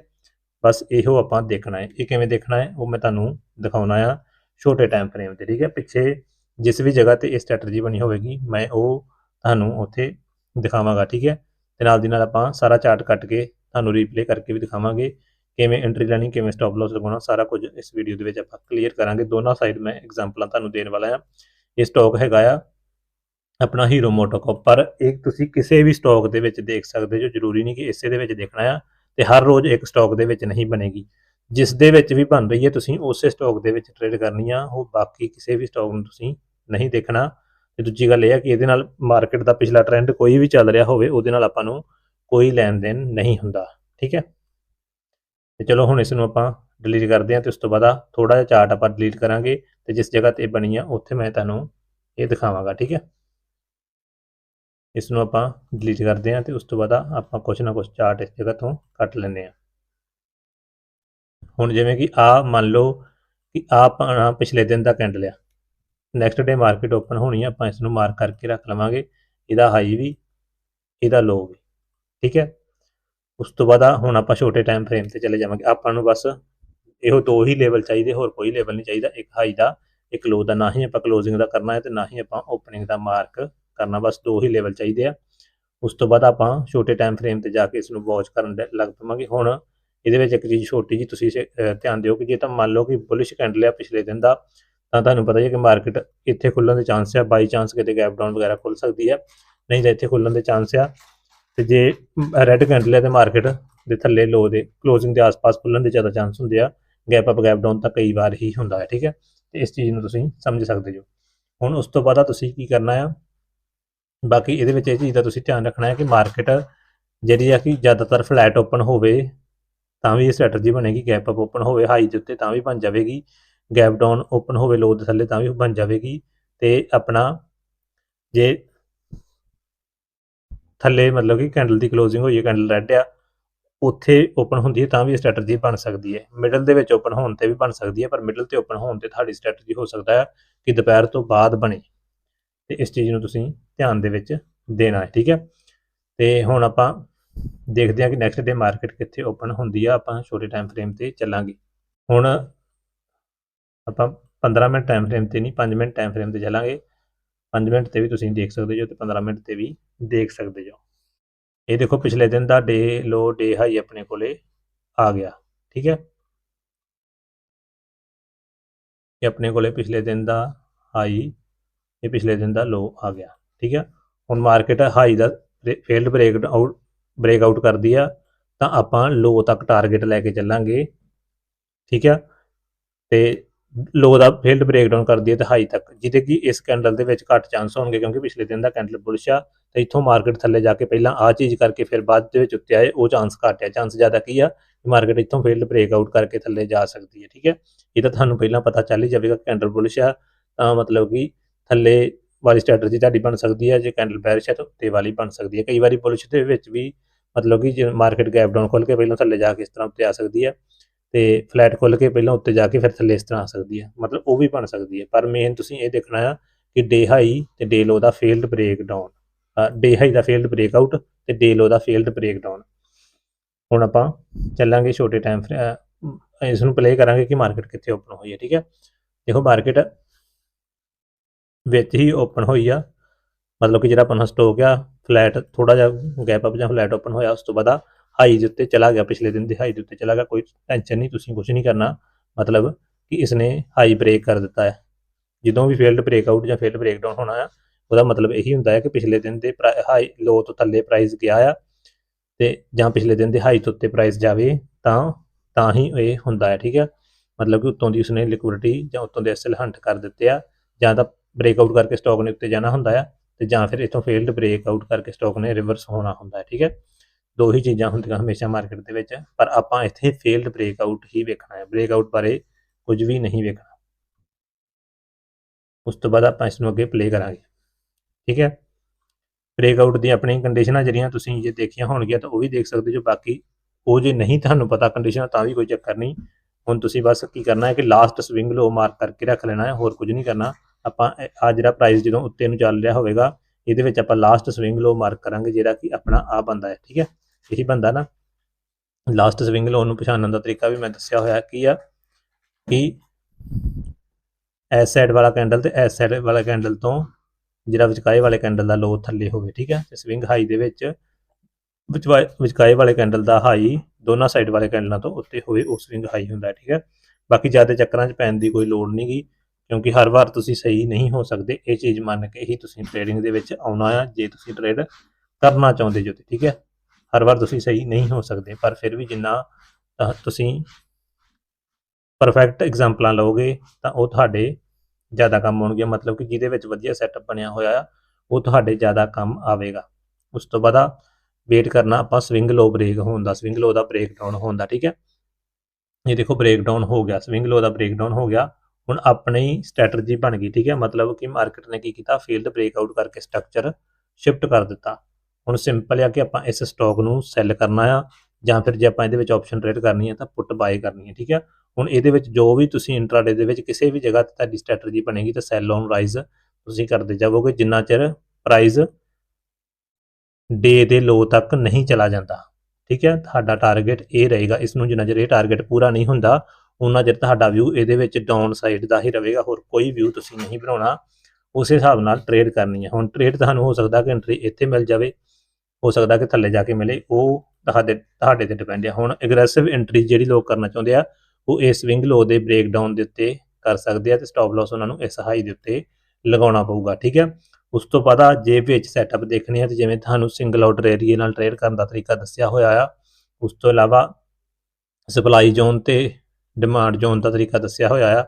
ਬਸ ਇਹੋ ਆਪਾਂ ਦੇਖਣਾ ਹੈ। ਇਹ ਕਿਵੇਂ ਦੇਖਣਾ ਹੈ, ਉਹ ਮੈਂ ਤੁਹਾਨੂੰ ਦਿਖਾਉਣਾ ਆ ਛੋਟੇ ਟਾਈਮ ਫਰੇਮ ਤੇ, ਠੀਕ ਹੈ? ਪਿੱਛੇ ਜਿਸ ਵੀ ਜਗ੍ਹਾ ਤੇ ਇਹ ਸਟ੍ਰੈਟਜੀ ਬਣੀ ਹੋਵੇਗੀ, ਮੈਂ ਉਹ ਤੁਹਾਨੂੰ ਉੱਥੇ ਦਿਖਾਵਾਂਗਾ, ਠੀਕ ਹੈ? ਤੇ ਨਾਲ ਦੀ ਨਾਲ ਆਪਾਂ ਸਾਰਾ ਚਾਰਟ ਕੱਟ ਕੇ ਤੁਹਾਨੂੰ ਰੀਪਲੇ ਕਰਕੇ ਵੀ ਦਿਖਾਵਾਂਗੇ ਕਿਵੇਂ ਐਂਟਰੀ ਲੈਣੀ, ਕਿਵੇਂ ਸਟਾਪ ਲਾਸ ਲਗਾਉਣਾ, ਸਾਰਾ ਕੁਝ ਇਸ ਵੀਡੀਓ ਦੇ ਵਿੱਚ ਆਪਾਂ ਕਲੀਅਰ ਕਰਾਂਗੇ। ਦੋਨਾਂ ਸਾਈਡ ਮੈਂ ਐਗਜ਼ਾਮਪਲਾਂ ਤੁਹਾਨੂੰ ਦੇਣ ਵਾਲਾ ਹਾਂ। ਇਹ ਸਟਾਕ ਹੈਗਾ ਆ, ਆਪਣਾ ਹੀਰੋ ਮੋਟੋਕੌਪ ਪਰ ਇਹ ਤੁਸੀਂ ਕਿਸੇ ਵੀ ਸਟਾਕ ਦੇ ਵਿੱਚ ਦੇਖ ਸਕਦੇ ਜੋ ਜ਼ਰੂਰੀ ਨਹੀਂ ਕਿ ਇਸੇ ਦੇ ਵਿੱਚ ਦੇਖਣਾ ਆ ਤੇ ਹਰ ਰੋਜ਼ ਇੱਕ ਸਟਾਕ ਦੇ ਵਿੱਚ ਨਹੀਂ ਬਣੇਗੀ। ਜਿਸ ਦੇ ਵਿੱਚ ਵੀ ਬਣ ਰਹੀ ਹੈ, ਤੁਸੀਂ ਉਸੇ ਸਟਾਕ ਦੇ ਵਿੱਚ ਟ੍ਰੇਡ ਕਰਨੀ ਆ, ਉਹ ਬਾਕੀ ਕਿਸੇ ਵੀ ਸਟਾਕ ਨੂੰ ਤੁਸੀਂ ਨਹੀਂ ਦੇਖਣਾ। ਤੇ ਦੂਜੀ ਗੱਲ ਇਹ ਹੈ ਕਿ ਇਹਦੇ ਨਾਲ ਮਾਰਕੀਟ ਦਾ ਪਿਛਲਾ ਟ੍ਰੈਂਡ ਕੋਈ ਵੀ ਚੱਲ ਰਿਹਾ ਹੋਵੇ, ਉਹਦੇ ਨਾਲ ਆਪਾਂ ਨੂੰ ਕੋਈ ਲੈਣ ਦੇਣ ਨਹੀਂ ਹੁੰਦਾ, ਠੀਕ ਹੈ? ਤੇ ਚਲੋ ਹੁਣ ਇਸ ਨੂੰ ਆਪਾਂ ਡਿਲੀਟ ਕਰਦੇ ਹਾਂ ਤੇ ਉਸ ਤੋਂ ਬਾਅਦ ਥੋੜਾ ਜਿਹਾ ਚਾਰਟ ਆਪਾਂ ਡਿਲੀਟ ਕਰਾਂਗੇ ਤੇ ਜਿਸ ਜਗ੍ਹਾ ਤੇ ਬਣੀ ਆ, ਉੱਥੇ ਮੈਂ ਤੁਹਾਨੂੰ ਇਹ ਦਿਖਾਵਾਂਗਾ, ਠੀਕ ਹੈ? ਇਸ ਨੂੰ ਆਪਾਂ ਡਿਲੀਟ ਕਰਦੇ ਹਾਂ ਤੇ ਉਸ ਤੋਂ ਬਾਅਦ ਆਪਾਂ ਕੁਝ ਨਾ ਕੁਝ ਚਾਰਟ ਇਸ ਜਗ੍ਹਾ ਤੋਂ ਕੱਟ ਲੈਂਦੇ ਹਾਂ। ਹੁਣ ਜਿਵੇਂ ਕਿ ਆ ਮੰਨ ਲਓ ਕਿ ਆ ਆਪਣਾ ਪਿਛਲੇ ਦਿਨ ਦਾ ਕੈਂਡਲ ਆ ਨੈਕਸਟ ਡੇ ਮਾਰਕੀਟ ਓਪਨ ਹੋਣੀ ਆ, ਆਪਾਂ ਇਸ ਨੂੰ ਮਾਰਕ ਕਰਕੇ ਰੱਖ ਲਵਾਂਗੇ, ਇਹਦਾ ਹਾਈ ਵੀ, ਇਹਦਾ ਲੋ ਵੀ, ਠੀਕ ਹੈ? ਉਸ ਤੋਂ ਬਾਅਦ ਹੁਣ ਆਪਾਂ ਛੋਟੇ ਟਾਈਮ ਫਰੇਮ ਤੇ ਚਲੇ ਜਾਵਾਂਗੇ, ਆਪਾਂ ਨੂੰ ਬਸ ਇਹੋ ਦੋ ਹੀ ਲੈਵਲ ਚਾਹੀਦੇ, ਹੋਰ ਕੋਈ ਲੈਵਲ ਨਹੀਂ ਚਾਹੀਦਾ, ਇੱਕ ਹਾਈ ਦਾ, ਇੱਕ ਲੋ ਦਾ, ਨਾ ਹੀ ਆਪਾਂ ਕਲੋਜ਼ਿੰਗ ਦਾ ਕਰਨਾ ਹੈ ਤੇ ਨਾ ਹੀ ਆਪਾਂ ਓਪਨਿੰਗ ਦਾ ਮਾਰਕ ਕਰਨਾ, ਬਸ ਦੋ ਹੀ ਲੈਵਲ ਚਾਹੀਦੇ ਆ। ਉਸ ਤੋਂ ਬਾਅਦ ਆਪਾਂ ਛੋਟੇ ਟਾਈਮ ਫਰੇਮ ਤੇ ਜਾ ਕੇ ਇਸ ਨੂੰ ਵਾਚ ਕਰਨ ਲੱਗ ਪਵਾਂਗੇ, ਹੁਣ ਇਹਦੇ ਵਿੱਚ ਇੱਕ ਚੀਜ਼ ਛੋਟੀ ਜੀ ਤੁਸੀਂ ਧਿਆਨ ਦਿਓ ਕਿ ਜੇ ਤਾਂ ਮੰਨ ਲਓ ਕਿ ਬੁਲਿਸ਼ ਕੈਂਡਲ ਆ ਪਿਛਲੇ ਦਿਨ ਦਾ ਤਾਂ ਤੁਹਾਨੂੰ ਪਤਾ ਹੀ ਹੈ ਕਿ ਮਾਰਕੀਟ ਇੱਥੇ ਖੁੱਲਣ ਦੇ ਚਾਂਸ ਆ ਬਾਈ ਚਾਂਸ ਕਿਤੇ ਗੈਪ ਡਾਊਨ ਵਗੈਰਾ ਖੁੱਲ ਸਕਦੀ ਹੈ ਨਹੀਂ ਤਾਂ ਇੱਥੇ ਖੁੱਲਣ ਦੇ ਚਾਂਸ ਆ। ਤੇ ਜੇ ਰੈੱਡ ਕੈਂਡਲ ਹੈ ਤੇ ਮਾਰਕੀਟ ਦੇ ਥੱਲੇ ਲੋ ਦੇ ਕਲੋਜ਼ਿੰਗ ਦੇ ਆਸ-ਪਾਸ ਖੁੱਲਣ ਦੇ ਜ਼ਿਆਦਾ ਚਾਂਸ ਹੁੰਦੇ ਆ। ਗੈਪ ਅਪ ਗੈਪ ਡਾਊਨ ਤਾਂ ਕਈ ਵਾਰ ਹੀ ਹੁੰਦਾ ਹੈ, ਠੀਕ ਹੈ। ਤੇ ਇਸ ਚੀਜ਼ ਨੂੰ ਤੁਸੀਂ ਸਮਝ ਸਕਦੇ ਹੋ। ਹੁਣ ਉਸ ਤੋਂ ਬਾਅਦ ਤੁਸੀਂ ਕੀ ਕਰਨਾ ਆ? ਬਾਕੀ ਇਹਦੇ ਵਿੱਚ ਇਹ ਚੀਜ਼ ਦਾ ਤੁਸੀਂ ਧਿਆਨ ਰੱਖਣਾ ਹੈ ਕਿ ਮਾਰਕੀਟ ਜਿਹੜੀ ਆ ਕਿ ਜ਼ਿਆਦਾਤਰ ਫਲੈਟ ਓਪਨ ਹੋਵੇ, ਤਾਂ ਵੀ ਇਹ ਸਟ੍ਰੈਟਜੀ ਬਣੇਗੀ ਗੈਪ ਅਪ ਓਪਨ ਹੋਵੇ ਹਾਈ ਦੇ ਉੱਤੇ ਤਾਂ ਵੀ ਬਣ ਜਾਵੇਗੀ। ਗੈਪ ਡਾਊਨ ਓਪਨ ਹੋਵੇ ਲੋ ਦੇ ਥੱਲੇ ਤਾਂ ਵੀ ਬਣ ਜਾਵੇਗੀ ਤੇ ਆਪਣਾ ਜੇ ਥੱਲੇ ਮਤਲਬ ਕਿ ਕੈਂਡਲ ਦੀ ਕਲੋਜ਼ਿੰਗ ਹੋਈ ਹੈ ਕੈਂਡਲ ਰੈੱਡ ਆ, ਉੱਥੇ ਓਪਨ ਹੁੰਦੀ ਹੈ ਤਾਂ ਵੀ ਸਟ੍ਰੈਟਜੀ ਬਣ ਸਕਦੀ ਹੈ। ਮਿਡਲ ਦੇ ਵਿੱਚ ਓਪਨ ਹੋਣ ਤੇ ਵੀ ਬਣ ਸਕਦੀ ਹੈ, ਪਰ ਮਿਡਲ ਤੇ ਓਪਨ ਹੋਣ ਤੇ ਤੁਹਾਡੀ ਸਟ੍ਰੈਟਜੀ ਹੋ ਸਕਦਾ ਹੈ ਕਿ ਦੁਪਹਿਰ ਤੋਂ ਬਾਅਦ ਬਣੇ। ਤੇ ਇਸ ਚੀਜ਼ ਨੂੰ ਤੁਸੀਂ ਧਿਆਨ ਦੇ ਵਿੱਚ ਦੇਣਾ ਹੈ, ਠੀਕ ਹੈ? ਤੇ ਹੁਣ ਆਪਾਂ ਦੇਖਦੇ ਹਾਂ ਕਿ ਨੈਕਸਟ ਡੇ ਮਾਰਕੀਟ ਕਿੱਥੇ ਓਪਨ ਹੁੰਦੀ ਆ, ਆਪਾਂ ਛੋਟੇ ਟਾਈਮ ਫਰੇਮ ਤੇ ਚੱਲਾਂਗੇ। ਹੁਣ ਆਪਾਂ 15 ਮਿੰਟ ਟਾਈਮ ਫਰੇਮ ਤੇ ਨਹੀਂ 5 ਮਿੰਟ ਟਾਈਮ ਫਰੇਮ ਤੇ ਚੱਲਾਂਗੇ। 5 ਮਿੰਟ ਤੇ ਵੀ ਤੁਸੀਂ ਦੇਖ ਸਕਦੇ ਹੋ ਤੇ 15 ਮਿੰਟ ਤੇ ਵੀ ਦੇਖ ਸਕਦੇ ਹੋ ਇਹ ਦੇਖੋ ਪਿਛਲੇ ਦਿਨ ਦਾ ਡੇ ਲੋ ਡੇ ਹਾਈ ਆਪਣੇ ਕੋਲੇ ਆ ਗਿਆ, ਠੀਕ ਹੈ? ਇਹ ਆਪਣੇ ਕੋਲੇ ਪਿਛਲੇ ਦਿਨ ਦਾ ਹਾਈ ਇਹ ਪਿਛਲੇ ਦਿਨ ਦਾ ਲੋ ਆ ਗਿਆ, ਠੀਕ ਹੈ? ਹੁਣ ਮਾਰਕੀਟ ਹਾਈ ਦਾ failed break out break out ਕਰਦੀ ਆ, ਤਾਂ ਆਪਾਂ ਲੋ ਤੱਕ ਟਾਰਗੇਟ ਲੈ ਕੇ ਚੱਲਾਂਗੇ, ਠੀਕ ਹੈ? ਤੇ ਲੋ ਦਾ ਫੇਲਡ ਬ੍ਰੇਕਡਾਊਨ ਕਰਦੀ ਹੈ ਤੇ ਹਾਈ ਤੱਕ, ਜਿਹਦੇ ਕਿ ਇਸ ਕੈਂਡਲ ਦੇ ਵਿੱਚ ਘੱਟ ਚਾਂਸ ਹੋਣਗੇ ਕਿਉਂਕਿ ਪਿਛਲੇ ਦਿਨ ਦਾ ਕੈਂਡਲ ਬੁਲਿਸ਼ ਆ ਤੇ ਇੱਥੋਂ ਮਾਰਕੀਟ ਥੱਲੇ ਜਾ ਕੇ ਪਹਿਲਾਂ ਆ ਚੀਜ਼ ਕਰਕੇ ਫਿਰ ਬਾਅਦ ਦੇ ਵਿੱਚ ਉੱਤੇ ਆਏ, ਉਹ ਚਾਂਸ ਘੱਟ ਆ ਚਾਂਸ ਜ਼ਿਆਦਾ ਕੀ ਆ? ਕਿ ਮਾਰਕੀਟ ਇੱਥੋਂ ਬ੍ਰੇਕ ਆਊਟ ਕਰਕੇ ਥੱਲੇ ਜਾ ਸਕਦੀ ਹੈ, ਠੀਕ ਹੈ? ਇਹ ਤਾਂ ਤੁਹਾਨੂੰ ਪਹਿਲਾਂ ਪਤਾ ਚੱਲ ਹੀ ਜਾਵੇਗਾ ਕੈਂਡਲ ਬੁਲਿਸ਼ ਆ, ਤਾਂ ਮਤਲਬ ਕਿ ਥੱਲੇ ਵਾਲੀ ਸਟ੍ਰੈਟਜੀ ਤੁਹਾਡੀ ਬਣ ਸਕਦੀ ਹੈ, ਜੇ ਕੈਂਡਲ ਬੈਰਿਸ਼ ਹੈ ਤਾਂ ਉੱਤੇ ਵਾਲੀ ਬਣ ਸਕਦੀ ਹੈ। ਕਈ ਵਾਰੀ ਬੁਲਿਸ਼ ਦੇ ਵਿੱਚ ਵੀ ਮਤਲਬ ਕਿ ਜੇ ਮਾਰਕੀਟ ਗੈਪ ਡਾਊਨ ਖੋਲ ਕੇ ਪਹਿਲਾਂ ਥੱਲੇ ਜਾ ਕੇ ਇਸ ਤਰ੍ਹਾਂ ਉੱਤੇ ਆ ਸਕਦੀ ਹੈ। ਤੇ ਫਲੈਟ ਖੋਲ ਕੇ ਪਹਿਲਾਂ ਉੱਤੇ ਜਾ ਕੇ ਫਿਰ ਥੱਲੇ ਇਸ ਤਰ੍ਹਾਂ ਆ ਸਕਦੀ ਹੈ ਮਤਲਬ ਉਹ ਵੀ ਬਣ ਸਕਦੀ ਹੈ ਪਰ ਮੇਨ ਤੁਸੀਂ ਇਹ ਦੇਖਣਾ ਆ ਕਿ ਡੇ ਹਾਈ ਤੇ ਡੇ ਲੋ ਦਾ failed break down day high ਦਾ ਫੇਲਡ ਬ੍ਰੇਕ ਆਊਟ ਤੇ ਡੇ ਲੋ ਦਾ ਫੇਲਡ ਬ੍ਰੇਕ ਡਾਊਨ ਹੁਣ ਆਪਾਂ ਚੱਲਾਂਗੇ ਛੋਟੇ ਟਾਈਮ ਇਸ ਨੂੰ ਪਲੇ ਕਰਾਂਗੇ ਕਿ ਮਾਰਕੀਟ ਕਿੱਥੇ ਓਪਨ ਹੋਈ ਹੈ ਠੀਕ ਹੈ ਦੇਖੋ ਮਾਰਕੀਟ ਵਿੱਚ ਹੀ ਓਪਨ ਹੋਈ ਆ। ਮਤਲਬ ਕਿ ਜਿਹੜਾ ਆਪਣਾ ਸਟੋਕ ਆ ਫਲੈਟ ਥੋੜਾ ਜਿਹਾ ਗੈਪ ਅਪ ਜਾਂ ਫਲੈਟ ਓਪਨ ਹੋਇਆ, ਉਸ ਤੋਂ ਬਾਅਦ ਹਾਈ ਦੇ ਉੱਤੇ ਚਲਾ ਗਿਆ, ਪਿਛਲੇ ਦਿਨ ਦੇ ਹਾਈ ਦੇ ਉੱਤੇ ਚਲਾ ਗਿਆ, ਕੋਈ ਟੈਨਸ਼ਨ ਨਹੀਂ, ਤੁਸੀਂ ਕੁਝ ਨਹੀਂ ਕਰਨਾ। ਮਤਲਬ ਕਿ ਇਸ ਨੇ ਹਾਈ ਬ੍ਰੇਕ ਕਰ ਦਿੱਤਾ ਹੈ। ਜਦੋਂ ਵੀ ਫੇਲਡ ਬ੍ਰੇਕਆਊਟ ਜਾਂ ਫੇਲਡ ਬ੍ਰੇਕਡਾਊਨ ਹੋਣਾ ਆ, ਉਹਦਾ ਮਤਲਬ ਇਹੀ ਹੁੰਦਾ ਹੈ ਕਿ ਪਿਛਲੇ ਦਿਨ ਦੇ ਹਾਈ ਲੋ ਤੋਂ ਥੱਲੇ ਪ੍ਰਾਈਸ ਗਿਆ ਆ ਤੇ ਜਾਂ ਪਿਛਲੇ ਦਿਨ ਦੇ ਹਾਈ ਤੋਂ ਉੱਤੇ ਪ੍ਰਾਈਸ ਜਾਵੇ ਤਾਂ ਤਾਂ ਹੀ ਇਹ ਹੁੰਦਾ ਹੈ, ਠੀਕ ਹੈ? ਮਤਲਬ ਕਿ ਉੱਤੋਂ ਦੀ ਉਸਨੇ ਲਿਕੁਇਡਿਟੀ ਜਾਂ ਉੱਤੋਂ ਦੇ ਐਸਐਲ ਹੰਟ ਕਰ ਦਿੱਤੇ ਆ, ਜਾਂ ਤਾਂ ਬ੍ਰੇਕਆਊਟ ਕਰਕੇ ਸਟਾਕ ਨੇ ਉੱਤੇ ਜਾਣਾ ਹੁੰਦਾ ਆ, ਤੇ ਜਾਂ ਫਿਰ ਇਥੋਂ ਫੇਲਡ ਬ੍ਰੇਕਆਊਟ ਕਰਕੇ ਸਟਾਕ ਨੇ ਰਿਵਰਸ ਹੋਣਾ ਹੁੰਦਾ ਹੈ, ਠੀਕ ਹੈ? ਦੋ ਹੀ ਚੀਜ਼ਾਂ ਹੁੰਦੀਆਂ ਹਮੇਸ਼ਾ ਮਾਰਕੀਟ ਦੇ ਵਿੱਚ, ਪਰ ਆਪਾਂ ਇੱਥੇ ਫੇਲਡ ਬ੍ਰੇਕਆਊਟ ਹੀ ਵੇਖਣਾ ਹੈ। ਬ੍ਰੇਕਆਊਟ ਬਾਰੇ ਕੁਝ ਵੀ ਨਹੀਂ ਵੇਖਣਾ। ਉਸ ਤੋਂ ਬਾਅਦ ਆਪਾਂ ਇਸ ਨੂੰ ਅੱਗੇ ਪਲੇ ਕਰਾਂਗੇ। ਠੀਕ ਹੈ? ਬ੍ਰੇਕਆਊਟ ਦੀ ਆਪਣੀ ਕੰਡੀਸ਼ਨਾਂ ਜਿਹੜੀਆਂ ਤੁਸੀਂ ਜੇ ਦੇਖੀਆਂ ਹੋਣਗੀਆਂ ਤਾਂ ਉਹ ਵੀ ਦੇਖ ਸਕਦੇ ਜੋ ਬਾਕੀ ਉਹ ਜੇ ਨਹੀਂ ਤੁਹਾਨੂੰ ਪਤਾ ਕੰਡੀਸ਼ਨ ਤਾਂ ਵੀ ਕੋਈ ਚੱਕਰ ਨਹੀਂ। ਹੁਣ ਤੁਸੀਂ ਬਸ ਕੀ ਕਰਨਾ ਹੈ ਕਿ ਲਾਸਟ ਸਵਿੰਗ ਲੋ ਮਾਰਕ ਕਰਕੇ ਰੱਖ ਲੈਣਾ ਹੈ, ਹੋਰ ਕੁਝ ਨਹੀਂ ਕਰਨਾ। ਆਪਾਂ ਆ ਜਿਹੜਾ ਪ੍ਰਾਈਸ ਜਦੋਂ ਉੱਤੇ ਨੂੰ ਚੱਲ ਰਿਹਾ ਹੋਵੇਗਾ, ਇਹਦੇ ਵਿੱਚ ਆਪਾਂ ਲਾਸਟ ਸਵਿੰਗ ਲੋ ਮਾਰਕ ਕਰਾਂਗੇ, ਜਿਹੜਾ ਕਿ ਆਪਣਾ ਆ ਬੰਦਾ ਹੈ। ਠੀਕ ਹੈ? ਇਹੀ ਬੰਦਾ ਨਾ ਲਾਸਟ ਸਵਿੰਗ ਲੋਨ ਨੂੰ ਪਛਾਣਨ ਦਾ ਤਰੀਕਾ ਵੀ ਮੈਂ ਦੱਸਿਆ ਹੋਇਆ ਕੀ ਆ, ਕਿ ਐਸ ਸਾਈਡ ਵਾਲਾ ਕੈਂਡਲ ਤੇ ਐਸ ਸਾਈਡ ਵਾਲਾ ਕੈਂਡਲ ਤੋਂ ਜਿਹੜਾ ਵਿਚਕਾਏ ਵਾਲੇ ਕੈਂਡਲ ਦਾ ਲੋ ਥੱਲੇ ਹੋਵੇ, ਠੀਕ ਹੈ ਤੇ ਸਵਿੰਗ ਹਾਈ ਦੇ ਵਿੱਚ ਵਿਚਕਾਏ ਵਾਲੇ ਕੈਂਡਲ ਦਾ ਹਾਈ ਦੋਨਾਂ ਸਾਈਡ ਵਾਲੇ ਕੈਂਡਲਾਂ ਤੋਂ ਉੱਤੇ ਹੋਵੇ, ਉਹ ਸਵਿੰਗ ਹਾਈ ਹੁੰਦਾ, ਠੀਕ ਹੈ ਬਾਕੀ ਜ਼ਿਆਦਾ ਚੱਕਰਾਂ 'ਚ ਪੈਣ ਦੀ ਕੋਈ ਲੋੜ ਨਹੀਂਗੀ ਕਿਉਂਕਿ ਹਰ ਵਾਰ ਤੁਸੀਂ ਸਹੀ ਨਹੀਂ ਹੋ ਸਕਦੇ, ਇਹ ਚੀਜ਼ ਮੰਨ ਕੇ ਹੀ ਤੁਸੀਂ ਟ੍ਰੇਡਿੰਗ ਦੇ ਵਿੱਚ ਆਉਣਾ ਆ, ਜੇ ਤੁਸੀਂ ਟ੍ਰੇਡ ਕਰਨਾ ਚਾਹੁੰਦੇ ਜੋ, ਠੀਕ ਹੈ ਹਰ ਵਾਰ ਤੁਸੀਂ ਸਹੀ ਨਹੀਂ ਹੋ ਸਕਦੇ, ਪਰ ਫਿਰ ਵੀ ਜਿੰਨਾ ਤੁਸੀਂ ਪਰਫੈਕਟ ਐਗਜ਼ਾਮਪਲਾਂ ਲਓਗੇ ਤਾਂ ਉਹ ਤੁਹਾਡੇ ਜ਼ਿਆਦਾ ਕੰਮ ਆਉਣਗੇ। ਮਤਲਬ ਕਿ ਜਿਹਦੇ ਵਿੱਚ ਵਧੀਆ ਸੈਟਅਪ ਬਣਿਆ ਹੋਇਆ ਆ, ਉਹ ਤੁਹਾਡੇ ਜ਼ਿਆਦਾ ਕੰਮ ਆਵੇਗਾ। ਉਸ ਤੋਂ ਬਾਅਦ ਵੇਟ ਕਰਨਾ, ਆਪਾਂ ਸਵਿੰਗ ਲੋ ਬ੍ਰੇਕ ਹੋਣ ਦਾ ਸਵਿੰਗ ਲੋ ਦਾ ਬ੍ਰੇਕ ਡਾਊਨ ਹੋਣ ਦਾ, ਠੀਕ ਹੈ? ਇਹ ਦੇਖੋ ਬ੍ਰੇਕ ਡਾਊਨ ਹੋ ਗਿਆ ਸਵਿੰਗ ਲੋ ਦਾ ਬ੍ਰੇਕ ਡਾਊਨ ਹੋ ਗਿਆ, ਹੁਣ ਆਪਣੀ ਸਟ੍ਰੈਟਜੀ ਬਣ ਗਈ, ਠੀਕ ਹੈ? ਮਤਲਬ ਕਿ ਮਾਰਕੀਟ ਨੇ ਕੀ ਕੀਤਾ? ਫੀਲਡ ਬ੍ਰੇਕ ਆਊਟ ਕਰਕੇ ਸਟਰਕਚਰ ਸ਼ਿਫਟ ਕਰ ਦਿੱਤਾ। ਹੁਣ ਸਿੰਪਲ ਆ ਕਿ ਆਪਾਂ ਇਸ ਸਟਾਕ ਨੂੰ ਸੈੱਲ ਕਰਨਾ ਆ, ਜਾਂ ਫਿਰ ਜੇ ਆਪਾਂ ਇਹਦੇ ਵਿੱਚ ਆਪਸ਼ਨ ਟ੍ਰੇਡ ਕਰਨੀ ਹੈ ਤਾਂ ਪੁੱਟ ਬਾਏ ਕਰਨੀ ਹੈ ਠੀਕ ਹੈ ਹੁਣ ਇਹਦੇ ਵਿੱਚ ਜੋ ਵੀ ਤੁਸੀਂ ਇੰਟਰਾਡੇ ਦੇ ਵਿੱਚ ਕਿਸੇ ਵੀ ਜਗ੍ਹਾ ਤੇ ਤੁਹਾਡੀ ਸਟ੍ਰੈਟਜੀ ਬਣੇਗੀ ਤਾਂ ਸੈੱਲ ਔਨ ਰਾਈਜ਼ ਤੁਸੀਂ ਕਰਦੇ ਜਾਵੋਗੇ, ਜਿੰਨਾ ਚਿਰ ਪ੍ਰਾਈਸ ਡੇ ਦੇ ਲੋ ਤੱਕ ਨਹੀਂ ਚਲਾ ਜਾਂਦਾ, ਠੀਕ ਹੈ ਤੁਹਾਡਾ ਟਾਰਗੇਟ ਇਹ ਰਹੇਗਾ, ਇਸ ਨੂੰ ਜਿੰਨਾ ਚਿਰ ਇਹ ਟਾਰਗੇਟ ਪੂਰਾ ਨਹੀਂ ਹੁੰਦਾ ਉਹਨਾਂ ਚਿਰ ਤੁਹਾਡਾ ਵਿਊ ਇਹਦੇ ਵਿੱਚ ਡਾਊਨ ਸਾਈਡ ਦਾ ਹੀ ਰਹੇਗਾ, ਹੋਰ ਕੋਈ ਵਿਊ ਤੁਸੀਂ ਨਹੀਂ ਬਣਾਉਣਾ, ਉਸੇ ਹਿਸਾਬ ਨਾਲ ਟ੍ਰੇਡ ਕਰਨੀ ਹੈ ਹੁਣ ਟ੍ਰੇਡ ਤੁਹਾਨੂੰ ਹੋ ਸਕਦਾ ਕਿ ਐਂਟਰੀ ਇੱਥੇ ਮਿਲ ਜਾਵੇ ਹੋ ਸਕਦਾ ਕਿ ਥੱਲੇ ਜਾ ਕੇ ਮਿਲੇ, ਉਹ ਤੁਹਾਡੇ ਤੁਹਾਡੇ ਤੇ ਡਿਪੈਂਡ ਹੈ ਹੁਣ ਐਗਰੈਸਿਵ ਐਂਟਰੀ ਜਿਹੜੀ ਲੋਕ ਕਰਨਾ ਚਾਹੁੰਦੇ ਆ, ਉਹ ਇਸ ਸਵਿੰਗ ਲੋ ਦੇ ਬ੍ਰੇਕ ਡਾਊਨ ਦੇ ਉੱਤੇ ਕਰ ਸਕਦੇ ਆ ਤੇ ਸਟਾਪ ਲਾਸ ਉਹਨਾਂ ਨੂੰ ਇਸ ਹਾਈ ਦੇ ਉੱਤੇ ਲਗਾਉਣਾ ਪਊਗਾ, ਠੀਕ ਹੈ ਉਸ ਤੋਂ ਬਾਅਦ ਜੇ ਵਿੱਚ ਸੈਟਅਪ ਦੇਖਣੇ ਆ ਤੇ ਜਿਵੇਂ ਤੁਹਾਨੂੰ ਸਿੰਗਲ ਆਰਡਰ ਏਰੀਆ ਨਾਲ ਟ੍ਰੇਡ ਕਰਨ ਦਾ ਤਰੀਕਾ ਦੱਸਿਆ ਹੋਇਆ ਆ, ਉਸ ਤੋਂ ਇਲਾਵਾ ਸਪਲਾਈ ਜ਼ੋਨ ਤੇ ਡਿਮਾਂਡ ਜ਼ੋਨ ਦਾ ਤਰੀਕਾ ਦੱਸਿਆ ਹੋਇਆ ਆ,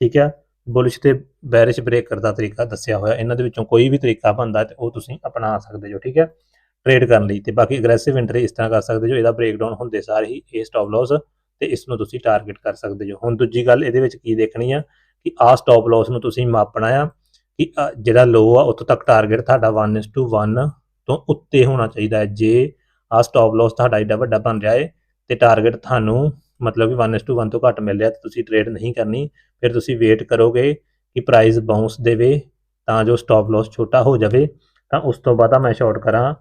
ਠੀਕ ਹੈ ਬੁਲਿਸ਼ ਤੇ ਬੈਰਿਸ਼ ਬ੍ਰੇਕਰ ਦਾ ਤਰੀਕਾ ਦੱਸਿਆ ਹੋਇਆ, ਇਹਨਾਂ ਦੇ ਵਿੱਚੋਂ ਕੋਈ ਵੀ ਤਰੀਕਾ ਬਣਦਾ ਤੇ ਉਹ ਤੁਸੀਂ ਅਪਣਾ ਸਕਦੇ ਹੋ ਠੀਕ ਹੈ ਟ੍ਰੇਡ ਕਰਨ ਲਈ ਤੇ ਬਾਕੀ ਅਗਰੈਸਿਵ ਐਂਟਰੀ ਇਸ ਤਰ੍ਹਾਂ ਕਰ ਸਕਦੇ ਜੋ ਇਹਦਾ ਬ੍ਰੇਕਡਾਊਨ ਹੁੰਦੇ ਸਾਰ ਹੀ ਇਹ ਸਟਾਪ ਲਾਸ ਤੇ ਇਸ ਨੂੰ ਤੁਸੀਂ ਟਾਰਗੇਟ ਕਰ ਸਕਦੇ ਹੋ ਹੁਣ ਦੂਜੀ ਗੱਲ ਇਹਦੇ ਵਿੱਚ ਕੀ ਦੇਖਣੀ ਆ ਕਿ ਆ ਸਟਾਪ ਲਾਸ ਨੂੰ ਤੁਸੀਂ ਮਾਪਣਾ ਆ ਕਿ ਜਿਹੜਾ ਲੋ ਆ ਉੱਥੋਂ ਤੱਕ ਟਾਰਗੇਟ ਤੁਹਾਡਾ 1:1 ਤੋਂ ਉੱਤੇ ਹੋਣਾ ਚਾਹੀਦਾ ਹੈ। ਜੇ ਆ ਸਟਾਪ ਲਾਸ ਤੁਹਾਡਾ ਏਡਾ ਵੱਡਾ ਬਣ ਰਿਹਾ ਹੈ ਤੇ ਟਾਰਗੇਟ ਤੁਹਾਨੂੰ ਮਤਲਬ ਕਿ 1:1 ਤੋਂ ਘੱਟ ਮਿਲ ਰਿਹਾ ਤੇ ਤੁਸੀਂ ਟ੍ਰੇਡ ਨਹੀਂ ਕਰਨੀ, ਫਿਰ ਤੁਸੀਂ ਵੇਟ ਕਰੋਗੇ ਕਿ ਪ੍ਰਾਈਸ ਬਾਉਂਸ ਦੇਵੇ ਤਾਂ ਜੋ ਸਟਾਪ ਲਾਸ ਛੋਟਾ ਹੋ ਜਾਵੇ ਤਾਂ ਉਸ ਤੋਂ ਬਾਅਦ ਮੈਂ ਸ਼ਾਰਟ ਕਰਾਂ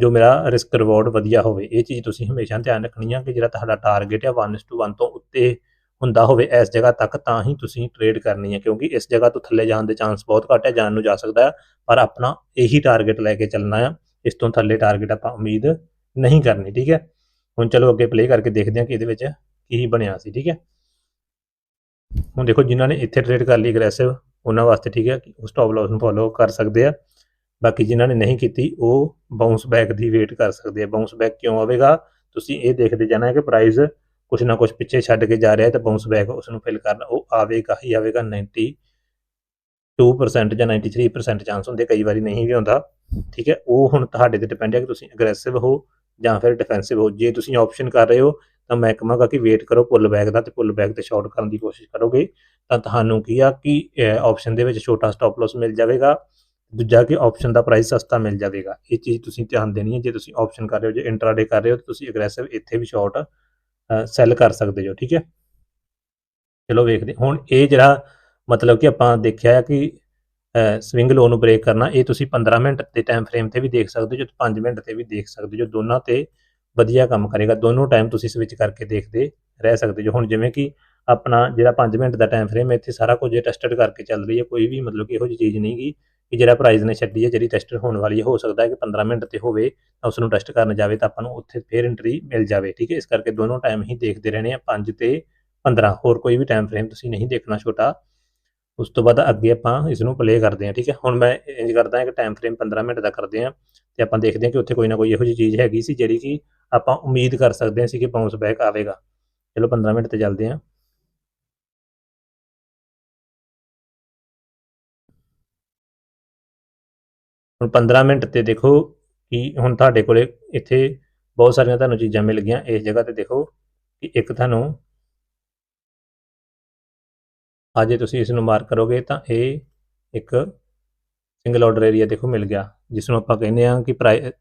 ਜੋ ਮੇਰਾ ਰਿਸਕ ਰਿਵਾਰਡ ਵਧੀਆ ਹੋਵੇ, ਇਹ ਚੀਜ਼ ਤੁਸੀਂ ਹਮੇਸ਼ਾ ਧਿਆਨ ਰੱਖਣੀ ਆ ਕਿ ਜਿਹੜਾ ਤੁਹਾਡਾ ਟਾਰਗੇਟ ਹੈ 1:1 ਤੋਂ ਉੱਤੇ ਹੁੰਦਾ ਹੋਵੇ, ਇਸ ਜਗ੍ਹਾ ਤੱਕ ਤਾਂ ਹੀ ਤੁਸੀਂ ਟ੍ਰੇਡ ਕਰਨੀ ਹੈ ਕਿਉਂਕਿ ਇਸ ਜਗ੍ਹਾ ਤੋਂ ਥੱਲੇ ਜਾਣ ਦੇ ਚਾਂਸ ਬਹੁਤ ਘੱਟ ਹੈ ਜਾਣ ਨੂੰ ਜਾ ਸਕਦਾ ਹੈ ਪਰ ਆਪਣਾ ਇਹੀ ਟਾਰਗੇਟ ਲੈ ਕੇ ਚੱਲਣਾ ਆ, ਇਸ ਤੋਂ ਥੱਲੇ ਟਾਰਗੇਟ ਆਪਾਂ ਉਮੀਦ ਨਹੀਂ ਕਰਨੀ, ਠੀਕ ਹੈ ਹੁਣ ਚਲੋ ਅੱਗੇ ਪਲੇ ਕਰਕੇ ਦੇਖਦੇ ਹਾਂ ਕਿ ਇਹਦੇ ਵਿੱਚ ਕੀ ਬਣਿਆ ਸੀ, ਠੀਕ ਹੈ ਹੁਣ ਦੇਖੋ ਜਿਨ੍ਹਾਂ ਨੇ ਇੱਥੇ ਟ੍ਰੇਡ ਕਰ ਲਈ ਅਗਰੈਸਿਵ ਉਹਨਾਂ ਵਾਸਤੇ ਠੀਕ ਹੈ ਕਿ ਉਹ ਸਟਾਪ ਲਾਸ ਨੂੰ ਫੋਲੋ ਕਰ ਸਕਦੇ ਆ। ਬਾਕੀ ਜਿਨ੍ਹਾਂ ਨੇ ਨਹੀਂ ਕੀਤੀ, ਉਹ ਬਾਉਂਸ ਬੈਕ ਦੀ ਵੇਟ ਕਰ ਸਕਦੇ ਆ। ਬਾਉਂਸ ਬੈਕ ਕਿਉਂ ਆਵੇਗਾ? ਤੁਸੀਂ ਇਹ ਦੇਖਦੇ ਜਾਣਾ ਹੈ ਕਿ ਪ੍ਰਾਈਸ ਕੁਛ ਨਾ ਕੁਛ ਪਿੱਛੇ ਛੱਡ ਕੇ ਜਾ ਰਿਹਾ ਹੈ ਤਾਂ ਬਾਉਂਸ ਬੈਕ ਉਸ ਨੂੰ ਫਿਲ ਕਰਨਾ, ਉਹ ਆਵੇਗਾ ਹੀ ਆਵੇਗਾ। 92% ਜਾਂ 93% ਚਾਂਸ ਹੁੰਦੇ, ਕਈ ਵਾਰੀ ਨਹੀਂ ਵੀ ਹੁੰਦਾ ਠੀਕ ਹੈ, ਉਹ ਹੁਣ ਤੁਹਾਡੇ ਤੇ ਡਿਪੈਂਡ ਹੈ ਕਿ ਤੁਸੀਂ ਅਗਰੈਸਿਵ ਹੋ ਜਾਂ ਫਿਰ ਡਿਫੈਂਸਿਵ ਹੋ। ਜੇ ਤੁਸੀਂ ਆਪਸ਼ਨ ਕਰ ਰਹੇ ਹੋ, ਤਾਂ ਮੈਂ ਕਹਾਂਗਾ ਕਿ ਵੇਟ ਕਰੋ ਪੁੱਲ ਬੈਕ ਦਾ ਤੇ ਪੁੱਲ ਬੈਕ ਤੇ ਸ਼ਾਰਟ ਕਰਨ ਦੀ ਕੋਸ਼ਿਸ਼ ਕਰੋਗੇ। ਤਾਂ ਤੁਹਾਨੂੰ ਕੀ ਆ ਕਿ ਆਪਸ਼ਨ ਦੇ ਵਿੱਚ ਛੋਟਾ ਸਟਾਪ ਲਾਸ ਮਿਲ ਜਾਵੇਗਾ। ਦੂਜਾ ਕਿ ਆਪਸ਼ਨ ਦਾ ਪ੍ਰਾਈਸ ਸਸਤਾ ਮਿਲ ਜਾਵੇਗਾ। ਇਹ ਚੀਜ਼ ਤੁਸੀਂ ਧਿਆਨ ਦੇਣੀ ਹੈ, ਜੇ ਤੁਸੀਂ ਆਪਸ਼ਨ ਕਰ ਰਹੇ ਹੋ, ਜੇ ਇੰਟਰਾਡੇ ਕਰ ਰਹੇ ਹੋ, ਤਾਂ ਤੁਸੀਂ ਅਗਰੈਸਿਵ ਇੱਥੇ ਵੀ ਸ਼ਾਰਟ ਸੈਲ ਕਰ ਸਕਦੇ ਹੋ, ਠੀਕ ਹੈ? ਚਲੋ ਵੇਖਦੇ ਹੁਣ ਇਹ ਜਿਹੜਾ ਮਤਲਬ ਕਿ ਆਪਾਂ ਦੇਖਿਆ ਹੈ ਕਿ ਸਵਿੰਗ ਲੋ ਨੂੰ ਬ੍ਰੇਕ ਕਰਨਾ, ਇਹ ਤੁਸੀਂ 15 ਮਿੰਟ ਦੇ ਟਾਈਮ ਫਰੇਮ ਤੇ ਵੀ ਦੇਖ ਸਕਦੇ ਹੋ, ਜੋ 5 ਮਿੰਟ ਤੇ ਵੀ ਦੇਖ ਸਕਦੇ ਹੋ ਦੋਨਾਂ ਤੇ ਵਧੀਆ ਕੰਮ ਕਰੇਗਾ। ਦੋਨੋਂ ਟਾਈਮ ਤੁਸੀਂ ਸਵਿਚ ਕਰਕੇ ਦੇਖਦੇ ਰਹਿ ਸਕਦੇ ਹੋ। ਹੁਣ ਜਿਵੇਂ ਕਿ ਆਪਣਾ ਜਿਹੜਾ 5 ਮਿੰਟ ਦਾ ਟਾਈਮ ਫਰੇਮ ਇੱਥੇ ਸਾਰਾ ਕੁਝ ਟੈਸਟਡ ਕਰਕੇ ਚੱਲ ਰਹੀ ਹੈ, ਕੋਈ ਵੀ ਮਤਲਬ ਕਿ ਇਹੋ ਜਿਹੀ ਚੀਜ਼ ਨਹੀਂ ਗੀ। ਕਿ ਜਿਹੜਾ ਪ੍ਰਾਈਜ਼ ਨੇ ਛੱਡੀ ਹੈ, ਜਿਹੜੀ ਟੈਸਟ ਹੋਣ ਵਾਲੀ ਹੈ, ਹੋ ਸਕਦਾ ਹੈ ਕਿ 15 ਮਿੰਟ ਤੇ ਹੋਵੇ ਤਾਂ ਉਸ ਨੂੰ ਟੈਸਟ ਕਰਨ ਜਾਵੇ ਤਾਂ ਆਪਾਂ ਨੂੰ ਉੱਥੇ ਫੇਰ ਐਂਟਰੀ ਮਿਲ ਜਾਵੇ, ਠੀਕ ਹੈ? ਇਸ ਕਰਕੇ ਦੋਨੋਂ ਟਾਈਮ ਹੀ ਦੇਖਦੇ ਰਹਿਣੇ ਆ 5 ਤੇ 15 ਹੋਰ ਕੋਈ ਵੀ ਟਾਈਮ ਫਰੇਮ ਤੁਸੀਂ ਨਹੀਂ ਦੇਖਣਾ ਛੋਟਾ। ਉਸ ਤੋਂ ਬਾਅਦ ਅੱਗੇ ਆਪਾਂ ਇਸ ਨੂੰ ਪਲੇ ਕਰਦੇ ਹਾਂ, ਠੀਕ ਹੈ? ਹੁਣ ਮੈਂ ਇੰਜ ਕਰਦਾ ਹਾਂ ਕਿ ਟਾਈਮ ਫਰੇਮ 15 ਮਿੰਟ ਦਾ ਕਰਦੇ ਹਾਂ ਤੇ ਆਪਾਂ ਦੇਖਦੇ ਹਾਂ ਕਿ ਉੱਥੇ ਕੋਈ ਨਾ ਕੋਈ ਇਹੋ ਜਿਹੀ ਚੀਜ਼ ਹੈਗੀ ਸੀ ਜਿਹੜੀ ਕਿ ਆਪਾਂ ਉਮੀਦ ਕਰ ਸਕਦੇ ਹਾਂ ਸੀ ਕਿ ਬਾਉਂਸ ਬੈਕ ਆਵੇਗਾ। ਚਲੋ 15 ਮਿੰਟ ਤੇ ਚੱਲਦੇ ਹਾਂ। ਹੁਣ 15 ਮਿੰਟ ਤੇ ਦੇਖੋ ਕਿ ਹੁਣ ਤੁਹਾਡੇ ਕੋਲੇ ਇੱਥੇ ਬਹੁਤ ਸਾਰੀਆਂ ਤੁਹਾਨੂੰ ਚੀਜ਼ਾਂ ਮਿਲ ਗਈਆਂ, ਇਸ ਜਗ੍ਹਾ ਤੇ ਦੇਖੋ ਕਿ ਇੱਕ ਤੁਹਾਨੂੰ ਅਜੇ ਤੁਸੀਂ ਇਸ ਨੂੰ ਮਾਰਕ ਕਰੋਗੇ ਤਾਂ ਇਹ ਇੱਕ ਸਿੰਗਲ ਆਰਡਰ ਏਰੀਆ ਦੇਖੋ ਮਿਲ ਗਿਆ ਜਿਸ ਨੂੰ ਆਪਾਂ ਕਹਿੰਦੇ ਆ ਕਿ ਪ੍ਰਾਈਸ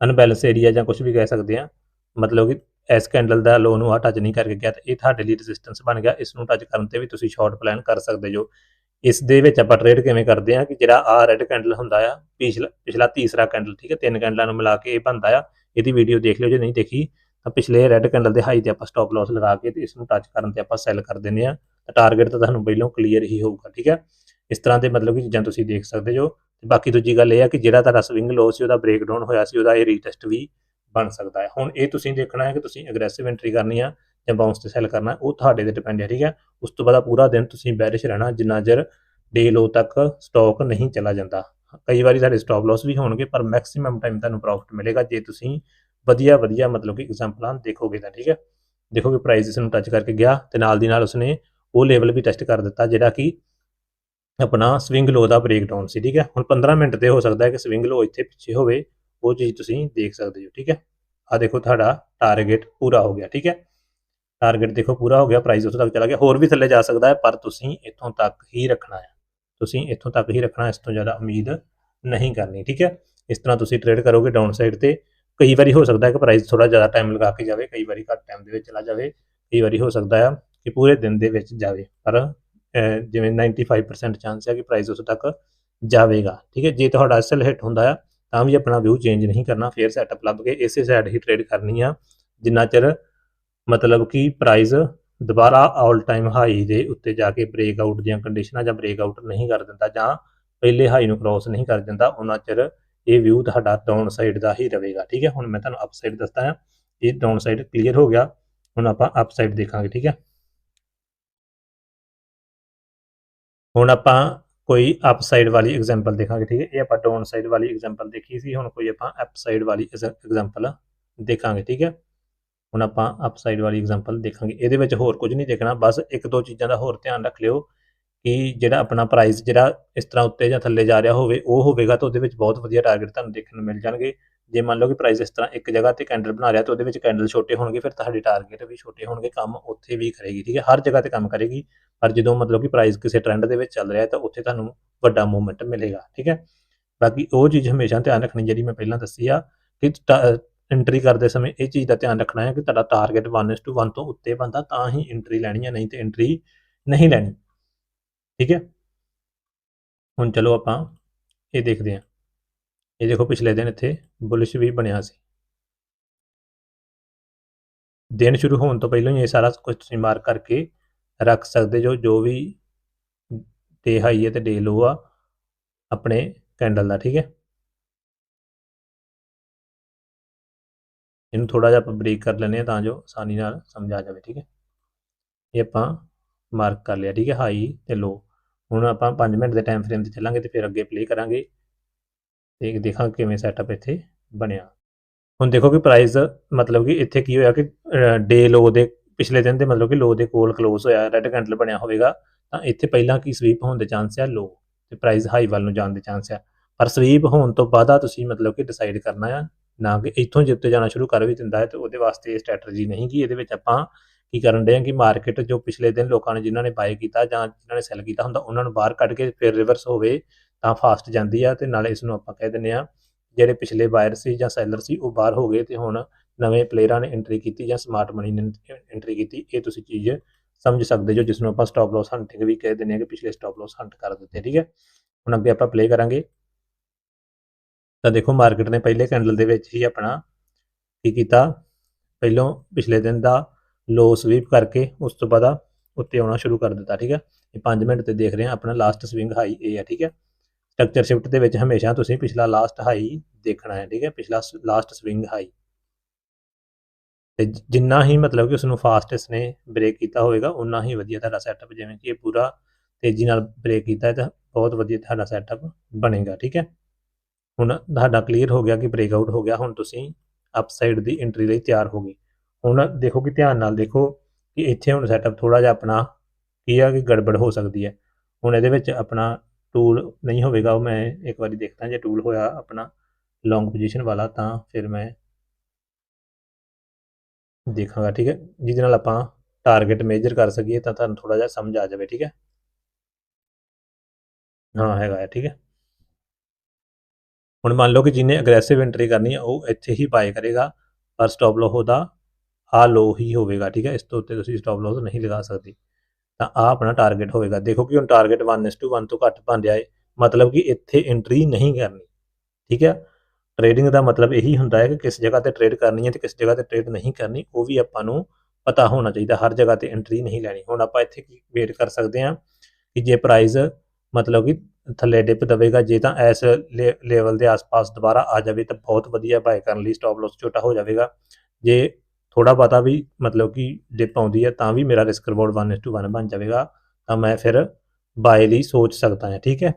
ਅਨਬੈਲੈਂਸ ਏਰੀਆ ਜਾਂ ਕੁਝ ਵੀ ਕਹਿ ਸਕਦੇ ਆ ਮਤਲਬ ਕਿ ਇਸ ਕੈਂਡਲ ਦਾ ਲੋ ਨੂੰ ਆ ਟੱਚ ਨਹੀਂ ਕਰਕੇ ਗਿਆ ਤਾਂ ਇਹ ਤੁਹਾਡੇ ਲਈ ਰੈਜ਼ਿਸਟੈਂਸ ਬਣ ਗਿਆ, ਇਸ ਨੂੰ ਟੱਚ ਕਰਨ ਤੇ ਵੀ ਤੁਸੀਂ ਸ਼ਾਰਟ ਪਲਾਨ ਕਰ ਸਕਦੇ ਜੋ ਇਸ ਦੇ ਵਿੱਚ ਆਪਾਂ ਟ੍ਰੇਡ ਕਿਵੇਂ ਕਰਦੇ ਆ ਕਿ ਜਿਹੜਾ ਆ ਰੈੱਡ ਕੈਂਡਲ ਹੁੰਦਾ ਆ, ਪਿਛਲਾ ਪਿਛਲਾ ਤੀਸਰਾ ਕੈਂਡਲ ਠੀਕ ਹੈ, ਤਿੰਨ ਕੈਂਡਲਾਂ ਨੂੰ ਮਿਲਾ ਕੇ ਇਹ ਬਣਦਾ ਆ, ਇਹਦੀ ਵੀਡੀਓ ਦੇਖ ਲਿਓ ਜੇ ਨਹੀਂ ਦੇਖੀ, ਤਾਂ ਪਿਛਲੇ ਰੈੱਡ ਕੈਂਡਲ ਦੇ ਹਾਈ ਤੇ ਆਪਾਂ ਸਟਾਪ ਲਾਸ ਲਗਾ ਕੇ ਤੇ ਇਸ ਨੂੰ ਟੱਚ ਕਰਨ ਤੇ ਆਪਾਂ ਸੈਲ ਕਰ ਦਿੰਦੇ ਆ ਤਾਂ ਟਾਰਗੇਟ ਤਾਂ ਤੁਹਾਨੂੰ ਪਹਿਲਾਂ ਕਲੀਅਰ ਹੀ ਹੋਊਗਾ, ਠੀਕ ਹੈ। ਇਸ ਤਰ੍ਹਾਂ ਦੇ ਮਤਲਬ ਕਿ ਚੀਜ਼ਾਂ ਤੁਸੀਂ ਦੇਖ ਸਕਦੇ ਜੋ, ਤੇ ਬਾਕੀ ਦੂਜੀ ਗੱਲ ਇਹ ਆ ਕਿ ਜਿਹੜਾ ਤੁਹਾਡਾ ਸਵਿੰਗ ਲੋ ਸੀ, ਉਹਦਾ ਬ੍ਰੇਕਡਾਊਨ ਹੋਇਆ ਸੀ, ਉਹਦਾ ਇਹ ਰੀਟੈਸਟ ਵੀ ਬਣ ਸਕਦਾ ਹੈ। ਹੁਣ ਇਹ ਤੁਸੀਂ ਦੇਖਣਾ ਹੈ ਕਿ ਤੁਸੀਂ ਅਗਰੈਸਿਵ ਐਂਟਰੀ ਕਰਨੀ ਆ ਜਾਂ ਬਾਉਂਸ ਤੇ ਸੈਲ ਕਰਨਾ, ਉਹ ਤੁਹਾਡੇ ਤੇ ਡਿਪੈਂਡ ਹੈ, ਠੀਕ ਹੈ? ਉਸ ਤੋਂ ਬਾਅਦ ਪੂਰਾ ਦਿਨ ਤੁਸੀਂ ਬੈਰਿਸ਼ ਰਹਿਣਾ, ਜਿੰਨਾ ਚਿਰ ਡੇ ਲੋ ਤੱਕ ਸਟਾਕ ਨਹੀਂ ਚਲਾ ਜਾਂਦਾ। ਕਈ ਵਾਰੀ ਸਾਡੇ ਸਟਾਪ ਲਾਸ ਵੀ ਹੋਣਗੇ, ਪਰ ਮੈਕਸਿਮਮ ਟਾਈਮ ਤੁਹਾਨੂੰ ਪ੍ਰੋਫਿਟ ਮਿਲੇਗਾ, ਜੇ ਤੁਸੀਂ ਵਧੀਆ ਵਧੀਆ ਮਤਲਬ ਕਿ ਐਗਜ਼ਾਮਪਲਾਂ ਦੇਖੋਗੇ ਤਾਂ, ਠੀਕ ਹੈ? ਦੇਖੋਗੇ ਪ੍ਰਾਈਸ ਇਸ ਨੂੰ ਟੱਚ ਕਰਕੇ ਗਿਆ, ਤੇ ਨਾਲ ਦੀ ਨਾਲ ਉਸਨੇ ਉਹ ਲੈਵਲ ਵੀ ਟੈਸਟ ਕਰ ਦਿੱਤਾ, ਜਿਹੜਾ ਕਿ ਆਪਣਾ ਸਵਿੰਗ ਲੋ ਦਾ ਬ੍ਰੇਕਡਾਊਨ ਸੀ, ਠੀਕ ਹੈ? ਹੁਣ 15 ਮਿੰਟ ਤੇ ਹੋ ਸਕਦਾ ਹੈ ਕਿ ਸਵਿੰਗ ਲੋ ਇੱਥੇ ਪਿੱਛੇ ਹੋਵੇ, ਉਹ ਚੀਜ਼ ਤੁਸੀਂ ਦੇਖ ਸਕਦੇ ਹੋ, ਠੀਕ ਹੈ? ਆ ਦੇਖੋ ਤੁਹਾਡਾ ਟਾਰਗੇਟ ਪੂਰਾ ਹੋ ਗਿਆ, ਠੀਕ ਹੈ? ਟਾਰਗੇਟ ਦੇਖੋ ਪੂਰਾ ਹੋ ਗਿਆ ਪ੍ਰਾਈਸ ਉੱਥੋਂ ਤੱਕ ਚਲਾ ਗਿਆ। ਹੋਰ ਵੀ ਥੱਲੇ ਜਾ ਸਕਦਾ ਹੈ, ਪਰ ਤੁਸੀਂ ਇੱਥੋਂ ਤੱਕ ਹੀ ਰੱਖਣਾ ਹੈ। ਤੁਸੀਂ ਇੱਥੋਂ ਤੱਕ ਹੀ ਰੱਖਣਾ, ਇਸ ਤੋਂ ਜ਼ਿਆਦਾ ਉਮੀਦ ਨਹੀਂ ਕਰਨੀ, ਠੀਕ ਹੈ? ਇਸ ਤਰ੍ਹਾਂ ਤੁਸੀਂ ਟ੍ਰੇਡ ਕਰੋਗੇ ਡਾਊਨ ਸਾਈਡ ਤੇ। ਕਈ ਵਾਰੀ ਹੋ ਸਕਦਾ ਹੈ ਕਿ ਪ੍ਰਾਈਸ ਥੋੜਾ ਜ਼ਿਆਦਾ ਟਾਈਮ ਲਗਾ ਕੇ ਜਾਵੇ, ਕਈ ਵਾਰੀ ਘੱਟ ਟਾਈਮ ਦੇ ਵਿੱਚ ਚਲਾ ਜਾਵੇ। ਕਈ ਵਾਰੀ ਹੋ ਸਕਦਾ ਹੈ ਕਿ ਪੂਰੇ ਦਿਨ ਦੇ ਵਿੱਚ ਜਾਵੇ, ਪਰ ਜਿਵੇਂ 95% ਚਾਂਸ ਹੈ ਕਿ ਪ੍ਰਾਈਸ ਉਸ ਤੱਕ ਜਾਵੇਗਾ, ਠੀਕ ਹੈ? ਜੇ ਤੁਹਾਡਾ ਅਸਲ ਹਿੱਟ ਹੁੰਦਾ ਆ ਤਾਂ ਵੀ ਆਪਣਾ ਵਿਊ ਚੇਂਜ ਨਹੀਂ ਕਰਨਾ, ਫੇਰ ਸੈਟਅਪ ਲੱਭ ਕੇ ਇਸੇ ਸਾਈਡ ਹੀ ਟ੍ਰੇਡ ਕਰਨੀ ਆ। ਜਿੰਨਾ ਚਿਰ ਮਤਲਬ ਕਿ ਪ੍ਰਾਈਸ ਦੁਬਾਰਾ ਆਲ ਟਾਈਮ ਹਾਈ ਦੇ ਉੱਤੇ ਜਾ ਕੇ ਬ੍ਰੇਕ ਆਊਟ ਦੀਆਂ ਕੰਡੀਸ਼ਨਾਂ ਜਾਂ ਬ੍ਰੇਕ ਆਊਟ ਨਹੀਂ ਕਰ ਦਿੰਦਾ ਜਾਂ ਪਹਿਲੇ ਹਾਈ ਨੂੰ ਕ੍ਰੋਸ ਨਹੀਂ ਕਰ ਦਿੰਦਾ, ਉਹਨਾਂ ਚਿਰ ਇਹ ਵਿਊ ਤੁਹਾਡਾ ਡਾਊਨ ਸਾਈਡ ਦਾ ਹੀ ਰਹੇਗਾ, ਠੀਕ ਹੈ? ਹੁਣ ਮੈਂ ਤੁਹਾਨੂੰ ਅਪ ਸਾਈਡ ਦੱਸਦਾ ਹਾਂ, ਇਹ ਡਾਊਨ ਸਾਈਡ ਕਲੀਅਰ ਹੋ ਗਿਆ, ਹੁਣ ਆਪਾਂ ਅਪ ਸਾਈਡ ਦੇਖਾਂਗੇ, ਠੀਕ ਹੈ? ਹੁਣ ਆਪਾਂ ਕੋਈ ਅਪ ਸਾਈਡ ਵਾਲੀ ਐਗਜ਼ਾਮਪਲ ਦੇਖਾਂਗੇ, ਠੀਕ ਹੈ? ਇਹ ਆਪਾਂ ਡਾਊਨ ਸਾਈਡ ਵਾਲੀ ਐਗਜ਼ਾਮਪਲ ਦੇਖੀ ਸੀ, ਹੁਣ ਕੋਈ ਆਪਾਂ ਅਪ ਸਾਈਡ ਵਾਲੀ ਐਗਜ਼ਾਮਪਲ ਦੇਖਾਂਗੇ, ਠੀਕ ਹੈ? ਹੁਣ ਆਪਾਂ ਅਪ ਸਾਈਡ ਵਾਲੀ ਐਗਜ਼ਾਮਪਲ ਦੇਖਾਂਗੇ। ਇਹਦੇ ਵਿੱਚ ਹੋਰ ਕੁਝ ਨਹੀਂ ਦੇਖਣਾ, ਬਸ ਇੱਕ ਦੋ ਚੀਜ਼ਾਂ ਦਾ ਹੋਰ ਧਿਆਨ ਰੱਖ ਲਿਓ ਕਿ ਜਿਹੜਾ ਆਪਣਾ ਪ੍ਰਾਈਸ ਜਿਹੜਾ ਇਸ ਤਰ੍ਹਾਂ ਉੱਤੇ ਜਾਂ ਥੱਲੇ ਜਾ ਰਿਹਾ ਹੋਵੇ, ਉਹ ਹੋਵੇਗਾ ਤਾਂ ਉਹਦੇ ਵਿੱਚ ਬਹੁਤ ਵਧੀਆ ਟਾਰਗੇਟ ਤੁਹਾਨੂੰ ਦੇਖਣ ਨੂੰ ਮਿਲ ਜਾਣਗੇ। ਜੇ ਮੰਨ ਲਓ ਕਿ ਪ੍ਰਾਈਸ ਇਸ ਤਰ੍ਹਾਂ ਇੱਕ ਜਗ੍ਹਾ ਤੇ ਕੈਂਡਲ ਬਣਾ ਰਿਹਾ ਤਾਂ ਉਹਦੇ ਵਿੱਚ ਕੈਂਡਲ ਛੋਟੇ ਹੋਣਗੇ, ਫਿਰ ਤੁਹਾਡੇ ਟਾਰਗੇਟ ਵੀ ਛੋਟੇ ਹੋਣਗੇ, ਕੰਮ ਉੱਥੇ ਵੀ ਕਰੇਗੀ, ਠੀਕ ਹੈ? ਹਰ ਜਗ੍ਹਾ ਤੇ ਕੰਮ ਕਰੇਗੀ, ਪਰ ਜਦੋਂ ਮਤਲਬ ਕਿ ਪ੍ਰਾਈਸ ਕਿਸੇ ਟ੍ਰੈਂਡ ਦੇ ਵਿੱਚ ਚੱਲ ਰਿਹਾ ਤਾਂ ਉੱਥੇ ਤੁਹਾਨੂੰ ਵੱਡਾ ਮੂਵਮੈਂਟ ਮਿਲੇਗਾ, ਠੀਕ ਹੈ? ਬਾਕੀ ਉਹ ਚੀਜ਼ ਹਮੇਸ਼ਾ ਧਿਆਨ ਰੱਖਣੀ ਜਿਹੜੀ ਮੈਂ ਪਹਿਲਾਂ ਦੱਸੀ ਆ ਕਿ ਐਂਟਰੀ ਕਰਦੇ ਸਮੇਂ ਇਹ ਚੀਜ਼ ਦਾ ਧਿਆਨ ਰੱਖਣਾ ਹੈ ਕਿ ਤੁਹਾਡਾ ਟਾਰਗੇਟ 1:1 ਤੋਂ ਉੱਤੇ ਬੰਦਾ ਤਾਂ ਹੀ ਐਂਟਰੀ ਲੈਣੀ ਹੈ, ਨਹੀਂ ਤੇ ਐਂਟਰੀ ਨਹੀਂ ਲੈਣੀ। ਠੀਕ ਹੈ? ਹੁਣ ਚਲੋ ਆਪਾਂ ਇਹ ਦੇਖਦੇ ਹਾਂ। ਇਹ ਦੇਖੋ ਪਿਛਲੇ ਦਿਨ ਇੱਥੇ ਬੁਲਿਸ਼ ਵੀ ਬਣਿਆ ਸੀ। ਦਿਨ ਸ਼ੁਰੂ ਹੋਣ ਤੋਂ ਪਹਿਲਾਂ ਹੀ ਇਹ ਸਾਰਾ ਕੁਝ ਤੁਸੀਂ ਮਾਰਕ ਕਰਕੇ ਰੱਖ ਸਕਦੇ ਜੋ ਜੋ ਵੀ ਡੇ ਹਾਈ ਹੈ ਤੇ ਡੇ ਲੋ ਆ, ਆਪਣੇ ਕੈਂਡਲ ਦਾ। ਠੀਕ ਹੈ? ਇਹਨੂੰ ਥੋੜਾ ਜਿਹਾ ਆਪਾਂ ਬ੍ਰੇਕ ਕਰ ਲੈਂਦੇ ਹਾਂ ਤਾਂ ਜੋ ਆਸਾਨੀ ਨਾਲ ਸਮਝ ਆ ਜਾਵੇ, ਠੀਕ ਹੈ? ਇਹ ਆਪਾਂ ਮਾਰਕ ਕਰ ਲਿਆ, ਠੀਕ ਹੈ? ਹਾਈ ਤੇ ਲੋ ਹੁਣ ਆਪਾਂ 5 ਮਿੰਟ ਦੇ ਟਾਈਮ ਫਰੇਮ ਤੇ ਚੱਲਾਂਗੇ ਤੇ ਫਿਰ ਅੱਗੇ ਪਲੇ ਕਰਾਂਗੇ ਤੇ ਦੇਖਾਂ ਕਿਵੇਂ ਸੈਟਅਪ ਇੱਥੇ ਬਣਿਆ। ਹੁਣ ਦੇਖੋ ਕਿ ਪ੍ਰਾਈਸ ਮਤਲਬ ਕਿ ਇੱਥੇ ਕੀ ਹੋਇਆ ਕਿ ਡੇ ਲੋ ਦੇ ਪਿਛਲੇ ਦਿਨ ਦੇ ਮਤਲਬ ਕਿ ਲੋ ਦੇ ਕੋਲ ਕਲੋਜ਼ ਹੋਇਆ ਰੈੱਡ ਕੈਂਡਲ ਬਣਿਆ ਹੋਵੇਗਾ, ਤਾਂ ਇੱਥੇ ਪਹਿਲਾਂ ਕੀ ਸਵੀਪ ਹੋਣ ਦੇ ਚਾਂਸ ਆ? ਲੋ ਤੇ ਪ੍ਰਾਈਸ ਹਾਈ ਵੱਲ ਨੂੰ ਜਾਣ ਦੇ ਚਾਂਸ ਆ। ਪਰ ਸਵੀਪ ਹੋਣ ਤੋਂ ਬਾਅਦ ਤੁਸੀਂ ਮਤਲਬ ਕਿ ਡਿਸਾਈਡ ਕਰਨਾ ਆ ਨਾ ਕਿ ਇੱਥੋਂ ਜੇ ਜਾਣਾ ਸ਼ੁਰੂ ਕਰ ਵੀ ਦਿੰਦਾ ਹੈ ਤੇ ਉਹਦੇ ਵਾਸਤੇ ਇਹ ਸਟ੍ਰੈਟਜੀ ਨਹੀਂ ਕਿ ਇਹਦੇ ਵਿੱਚ ਆਪਾਂ ਕੀ ਕਰਨ ਦੇ ਆ ਕਿ ਮਾਰਕੀਟ ਜੋ ਪਿਛਲੇ ਦਿਨ ਲੋਕਾਂ ਨੇ ਜਿਨ੍ਹਾਂ ਨੇ ਬਾਏ ਕੀਤਾ ਜਾਂ ਜਿਨ੍ਹਾਂ ਨੇ ਸੈਲ ਕੀਤਾ ਹੁੰਦਾ ਉਹਨਾਂ ਨੂੰ ਬਾਹਰ ਕੱਢ ਕੇ ਫਿਰ ਰਿਵਰਸ ਹੋਵੇ ਤਾਂ ਫਾਸਟ ਜਾਂਦੀ ਆ ਤੇ ਨਾਲੇ ਇਸ ਨੂੰ ਆਪਾਂ ਕਹਿ ਦਿੰਦੇ ਆ ਜਿਹੜੇ ਪਿਛਲੇ ਬਾਇਰ ਸੀ ਜਾਂ ਸੈਲਰ ਸੀ ਉਹ ਬਾਹਰ ਹੋ ਗਏ ਤੇ ਹੁਣ ਨਵੇਂ ਪਲੇਅਰਾਂ ਨੇ ਐਂਟਰੀ ਕੀਤੀ ਜਾਂ ਸਮਾਰਟ ਮਨੀ ਨੇ ਐਂਟਰੀ ਕੀਤੀ, ਇਹ ਤੁਸੀਂ ਚੀਜ਼ ਸਮਝ ਸਕਦੇ ਜੋ ਜਿਸ ਨੂੰ ਆਪਾਂ ਸਟਾਪ ਲਾਸ ਹੰਟਿੰਗ ਵੀ ਕਹਿ ਦਿੰਦੇ ਆ ਕਿ ਪਿਛਲੇ ਸਟਾਪ ਲਾਸ ਹੰਟ ਕਰ ਦਿੱਤੇ, ਠੀਕ ਹੈ? ਹੁਣ ਅੱਗੇ ਆਪਾਂ ਪਲੇ ਕਰਾਂਗੇ। ਤਾਂ ਦੇਖੋ ਮਾਰਕੀਟ ਨੇ ਪਹਿਲੇ ਕੈਂਡਲ ਦੇ ਵਿੱਚ ਹੀ ਆਪਣਾ ਕੀ ਕੀਤਾ? ਪਹਿਲੋਂ ਪਿਛਲੇ ਦਿਨ ਦਾ ਲੋ ਸਵੀਪ ਕਰਕੇ ਉਸ ਤੋਂ ਬਾਅਦ ਉੱਤੇ ਆਉਣਾ ਸ਼ੁਰੂ ਕਰ ਦਿੱਤਾ, ਠੀਕ ਹੈ ਇਹ 5 ਮਿੰਟ ਤੇ ਦੇਖ ਰਹੇ ਹਾਂ, ਆਪਣਾ ਲਾਸਟ ਸਵਿੰਗ ਹਾਈ ਇਹ ਹੈ ਠੀਕ ਹੈ ਸਟਰਕਚਰ ਸ਼ਿਫਟ ਦੇ ਵਿੱਚ ਹਮੇਸ਼ਾ ਤੁਸੀਂ ਪਿਛਲਾ ਲਾਸਟ ਹਾਈ ਦੇਖਣਾ ਹੈ, ਠੀਕ ਹੈ ਪਿਛਲਾ ਲਾਸਟ ਸਵਿੰਗ ਹਾਈ ਤੇ ਜਿੰਨਾ ਹੀ ਮਤਲਬ ਕਿ ਉਸ ਨੂੰ ਫਾਸਟੈਸਟ ਨੇ ਬ੍ਰੇਕ ਕੀਤਾ ਹੋਵੇਗਾ ਉਨਾ ਹੀ ਵਧੀਆ ਤੁਹਾਡਾ ਸੈਟਅਪ ਜਿਵੇਂ ਕਿ ਇਹ ਪੂਰਾ ਤੇਜ਼ੀ ਨਾਲ ਬ੍ਰੇਕ ਕੀਤਾ ਹੈ, ਤਾਂ ਬਹੁਤ ਵਧੀਆ ਤੁਹਾਡਾ ਸੈਟਅਪ ਬਣੇਗਾ, ਠੀਕ ਹੈ ਹੁਣ ਤੁਹਾਡਾ ਕਲੀਅਰ ਹੋ ਗਿਆ ਕਿ ਬ੍ਰੇਕਆਊਟ ਹੋ ਗਿਆ, ਹੁਣ ਤੁਸੀਂ ਅਪਸਾਈਡ ਦੀ ਐਂਟਰੀ ਲਈ ਤਿਆਰ ਹੋ ਗਏ। ਹੁਣ ਦੇਖੋ ਕਿ ਧਿਆਨ ਨਾਲ ਦੇਖੋ ਕਿ ਇੱਥੇ ਹੁਣ ਸੈਟਅਪ ਥੋੜਾ ਜਿਹਾ ਆਪਣਾ ਕੀ ਆ ਕਿ ਗੜਬੜ ਹੋ ਸਕਦੀ ਹੈ। ਹੁਣ ਇਹਦੇ ਵਿੱਚ ਆਪਣਾ ਟੂਲ ਨਹੀਂ ਹੋਵੇਗਾ, ਉਹ ਮੈਂ ਇੱਕ ਵਾਰੀ ਦੇਖਦਾ ਜੇ ਟੂਲ ਹੋਇਆ ਆਪਣਾ ਲੌਂਗ ਪੋਜੀਸ਼ਨ ਵਾਲਾ, ਤਾਂ ਫਿਰ ਮੈਂ ਦੇਖਾਂਗਾ, ਠੀਕ ਹੈ? ਜਿਹਦੇ ਨਾਲ ਆਪਾਂ ਟਾਰਗੇਟ ਮੇਜਰ ਕਰ ਸਕੀਏ ਤਾਂ ਤੁਹਾਨੂੰ ਥੋੜਾ ਜਿਹਾ ਸਮਝ ਆ ਜਾਵੇ, ਠੀਕ ਹੈ? ਹਾਂ, ਹੈਗਾ ਠੀਕ ਹੈ? ਹੁਣ ਮੰਨ ਲਓ ਕਿ ਜਿਹਨੇ ਅਗਰੈਸਿਵ ਐਂਟਰੀ ਕਰਨੀ ਹੈ ਉਹ ਇੱਥੇ ਹੀ ਬਾਏ ਕਰੇਗਾ, ਪਰ ਸਟਾਪ ਲੋ ਉਹਦਾ ਆ ਲੋ ਹੀ ਹੋਵੇਗਾ, ਠੀਕ ਹੈ? ਇਸ ਤੋਂ ਉੱਤੇ ਤੁਸੀਂ ਸਟਾਪ ਲਾਸ ਨਹੀਂ ਲਗਾ ਸਕਦੇ। ਤਾਂ ਆ ਆਪਣਾ ਟਾਰਗੇਟ ਹੋਵੇਗਾ। ਦੇਖੋ ਕਿ ਹੁਣ ਟਾਰਗੇਟ 1:1 ਤੋਂ ਘੱਟ ਬਣ ਰਿਹਾ ਹੈ ਮਤਲਬ ਕਿ ਇੱਥੇ ਐਂਟਰੀ ਨਹੀਂ ਕਰਨੀ, ਠੀਕ ਹੈ? ਟ੍ਰੇਡਿੰਗ ਦਾ ਮਤਲਬ ਇਹੀ ਹੁੰਦਾ ਹੈ ਕਿ ਕਿਸ ਜਗ੍ਹਾ ਤੇ ਟ੍ਰੇਡ ਕਰਨੀ ਹੈ ਤੇ ਕਿਸ ਜਗ੍ਹਾ ਤੇ ਟ੍ਰੇਡ ਨਹੀਂ ਕਰਨੀ, ਉਹ ਵੀ ਆਪਾਂ ਨੂੰ ਪਤਾ ਹੋਣਾ ਚਾਹੀਦਾ, ਹਰ ਜਗ੍ਹਾ ਤੇ ਐਂਟਰੀ ਨਹੀਂ ਲੈਣੀ। ਹੁਣ ਆਪਾਂ ਇੱਥੇ ਕੀ ਵੇਟ ਕਰ ਸਕਦੇ ਹਾਂ ਕਿ ਜੇ ਪ੍ਰਾਈਸ ਮਤਲਬ ਕਿ ਥੱਲੇ ਡਿਪ ਦਵੇਗਾ, ਜੇ ਤਾਂ ਇਸ ਲੈਵਲ ਦੇ ਆਸ-ਪਾਸ ਦੁਬਾਰਾ ਆ ਜਾਵੇ ਤਾਂ ਬਹੁਤ ਵਧੀਆ ਬਾਏ ਕਰਨ ਲਈ ਸਟਾਪ ਲਾਸ ਛੋਟਾ ਹੋ ਜਾਵੇਗਾ। ਜੇ ਥੋੜਾ ਬਾਤਾ ਵੀ ਮਤਲਬ ਕਿ ਡਿਪ ਆਉਂਦੀ ਹੈ ਤਾਂ ਵੀ ਮੇਰਾ ਰਿਸਕ ਰਿਵਾਰਡ 1:1 ਬਣ ਜਾਵੇਗਾ। ਤਾਂ ਮੈਂ ਫਿਰ ਬਾਏ ਲਈ ਸੋਚ ਸਕਦਾ ਹਾਂ, ਠੀਕ ਹੈ?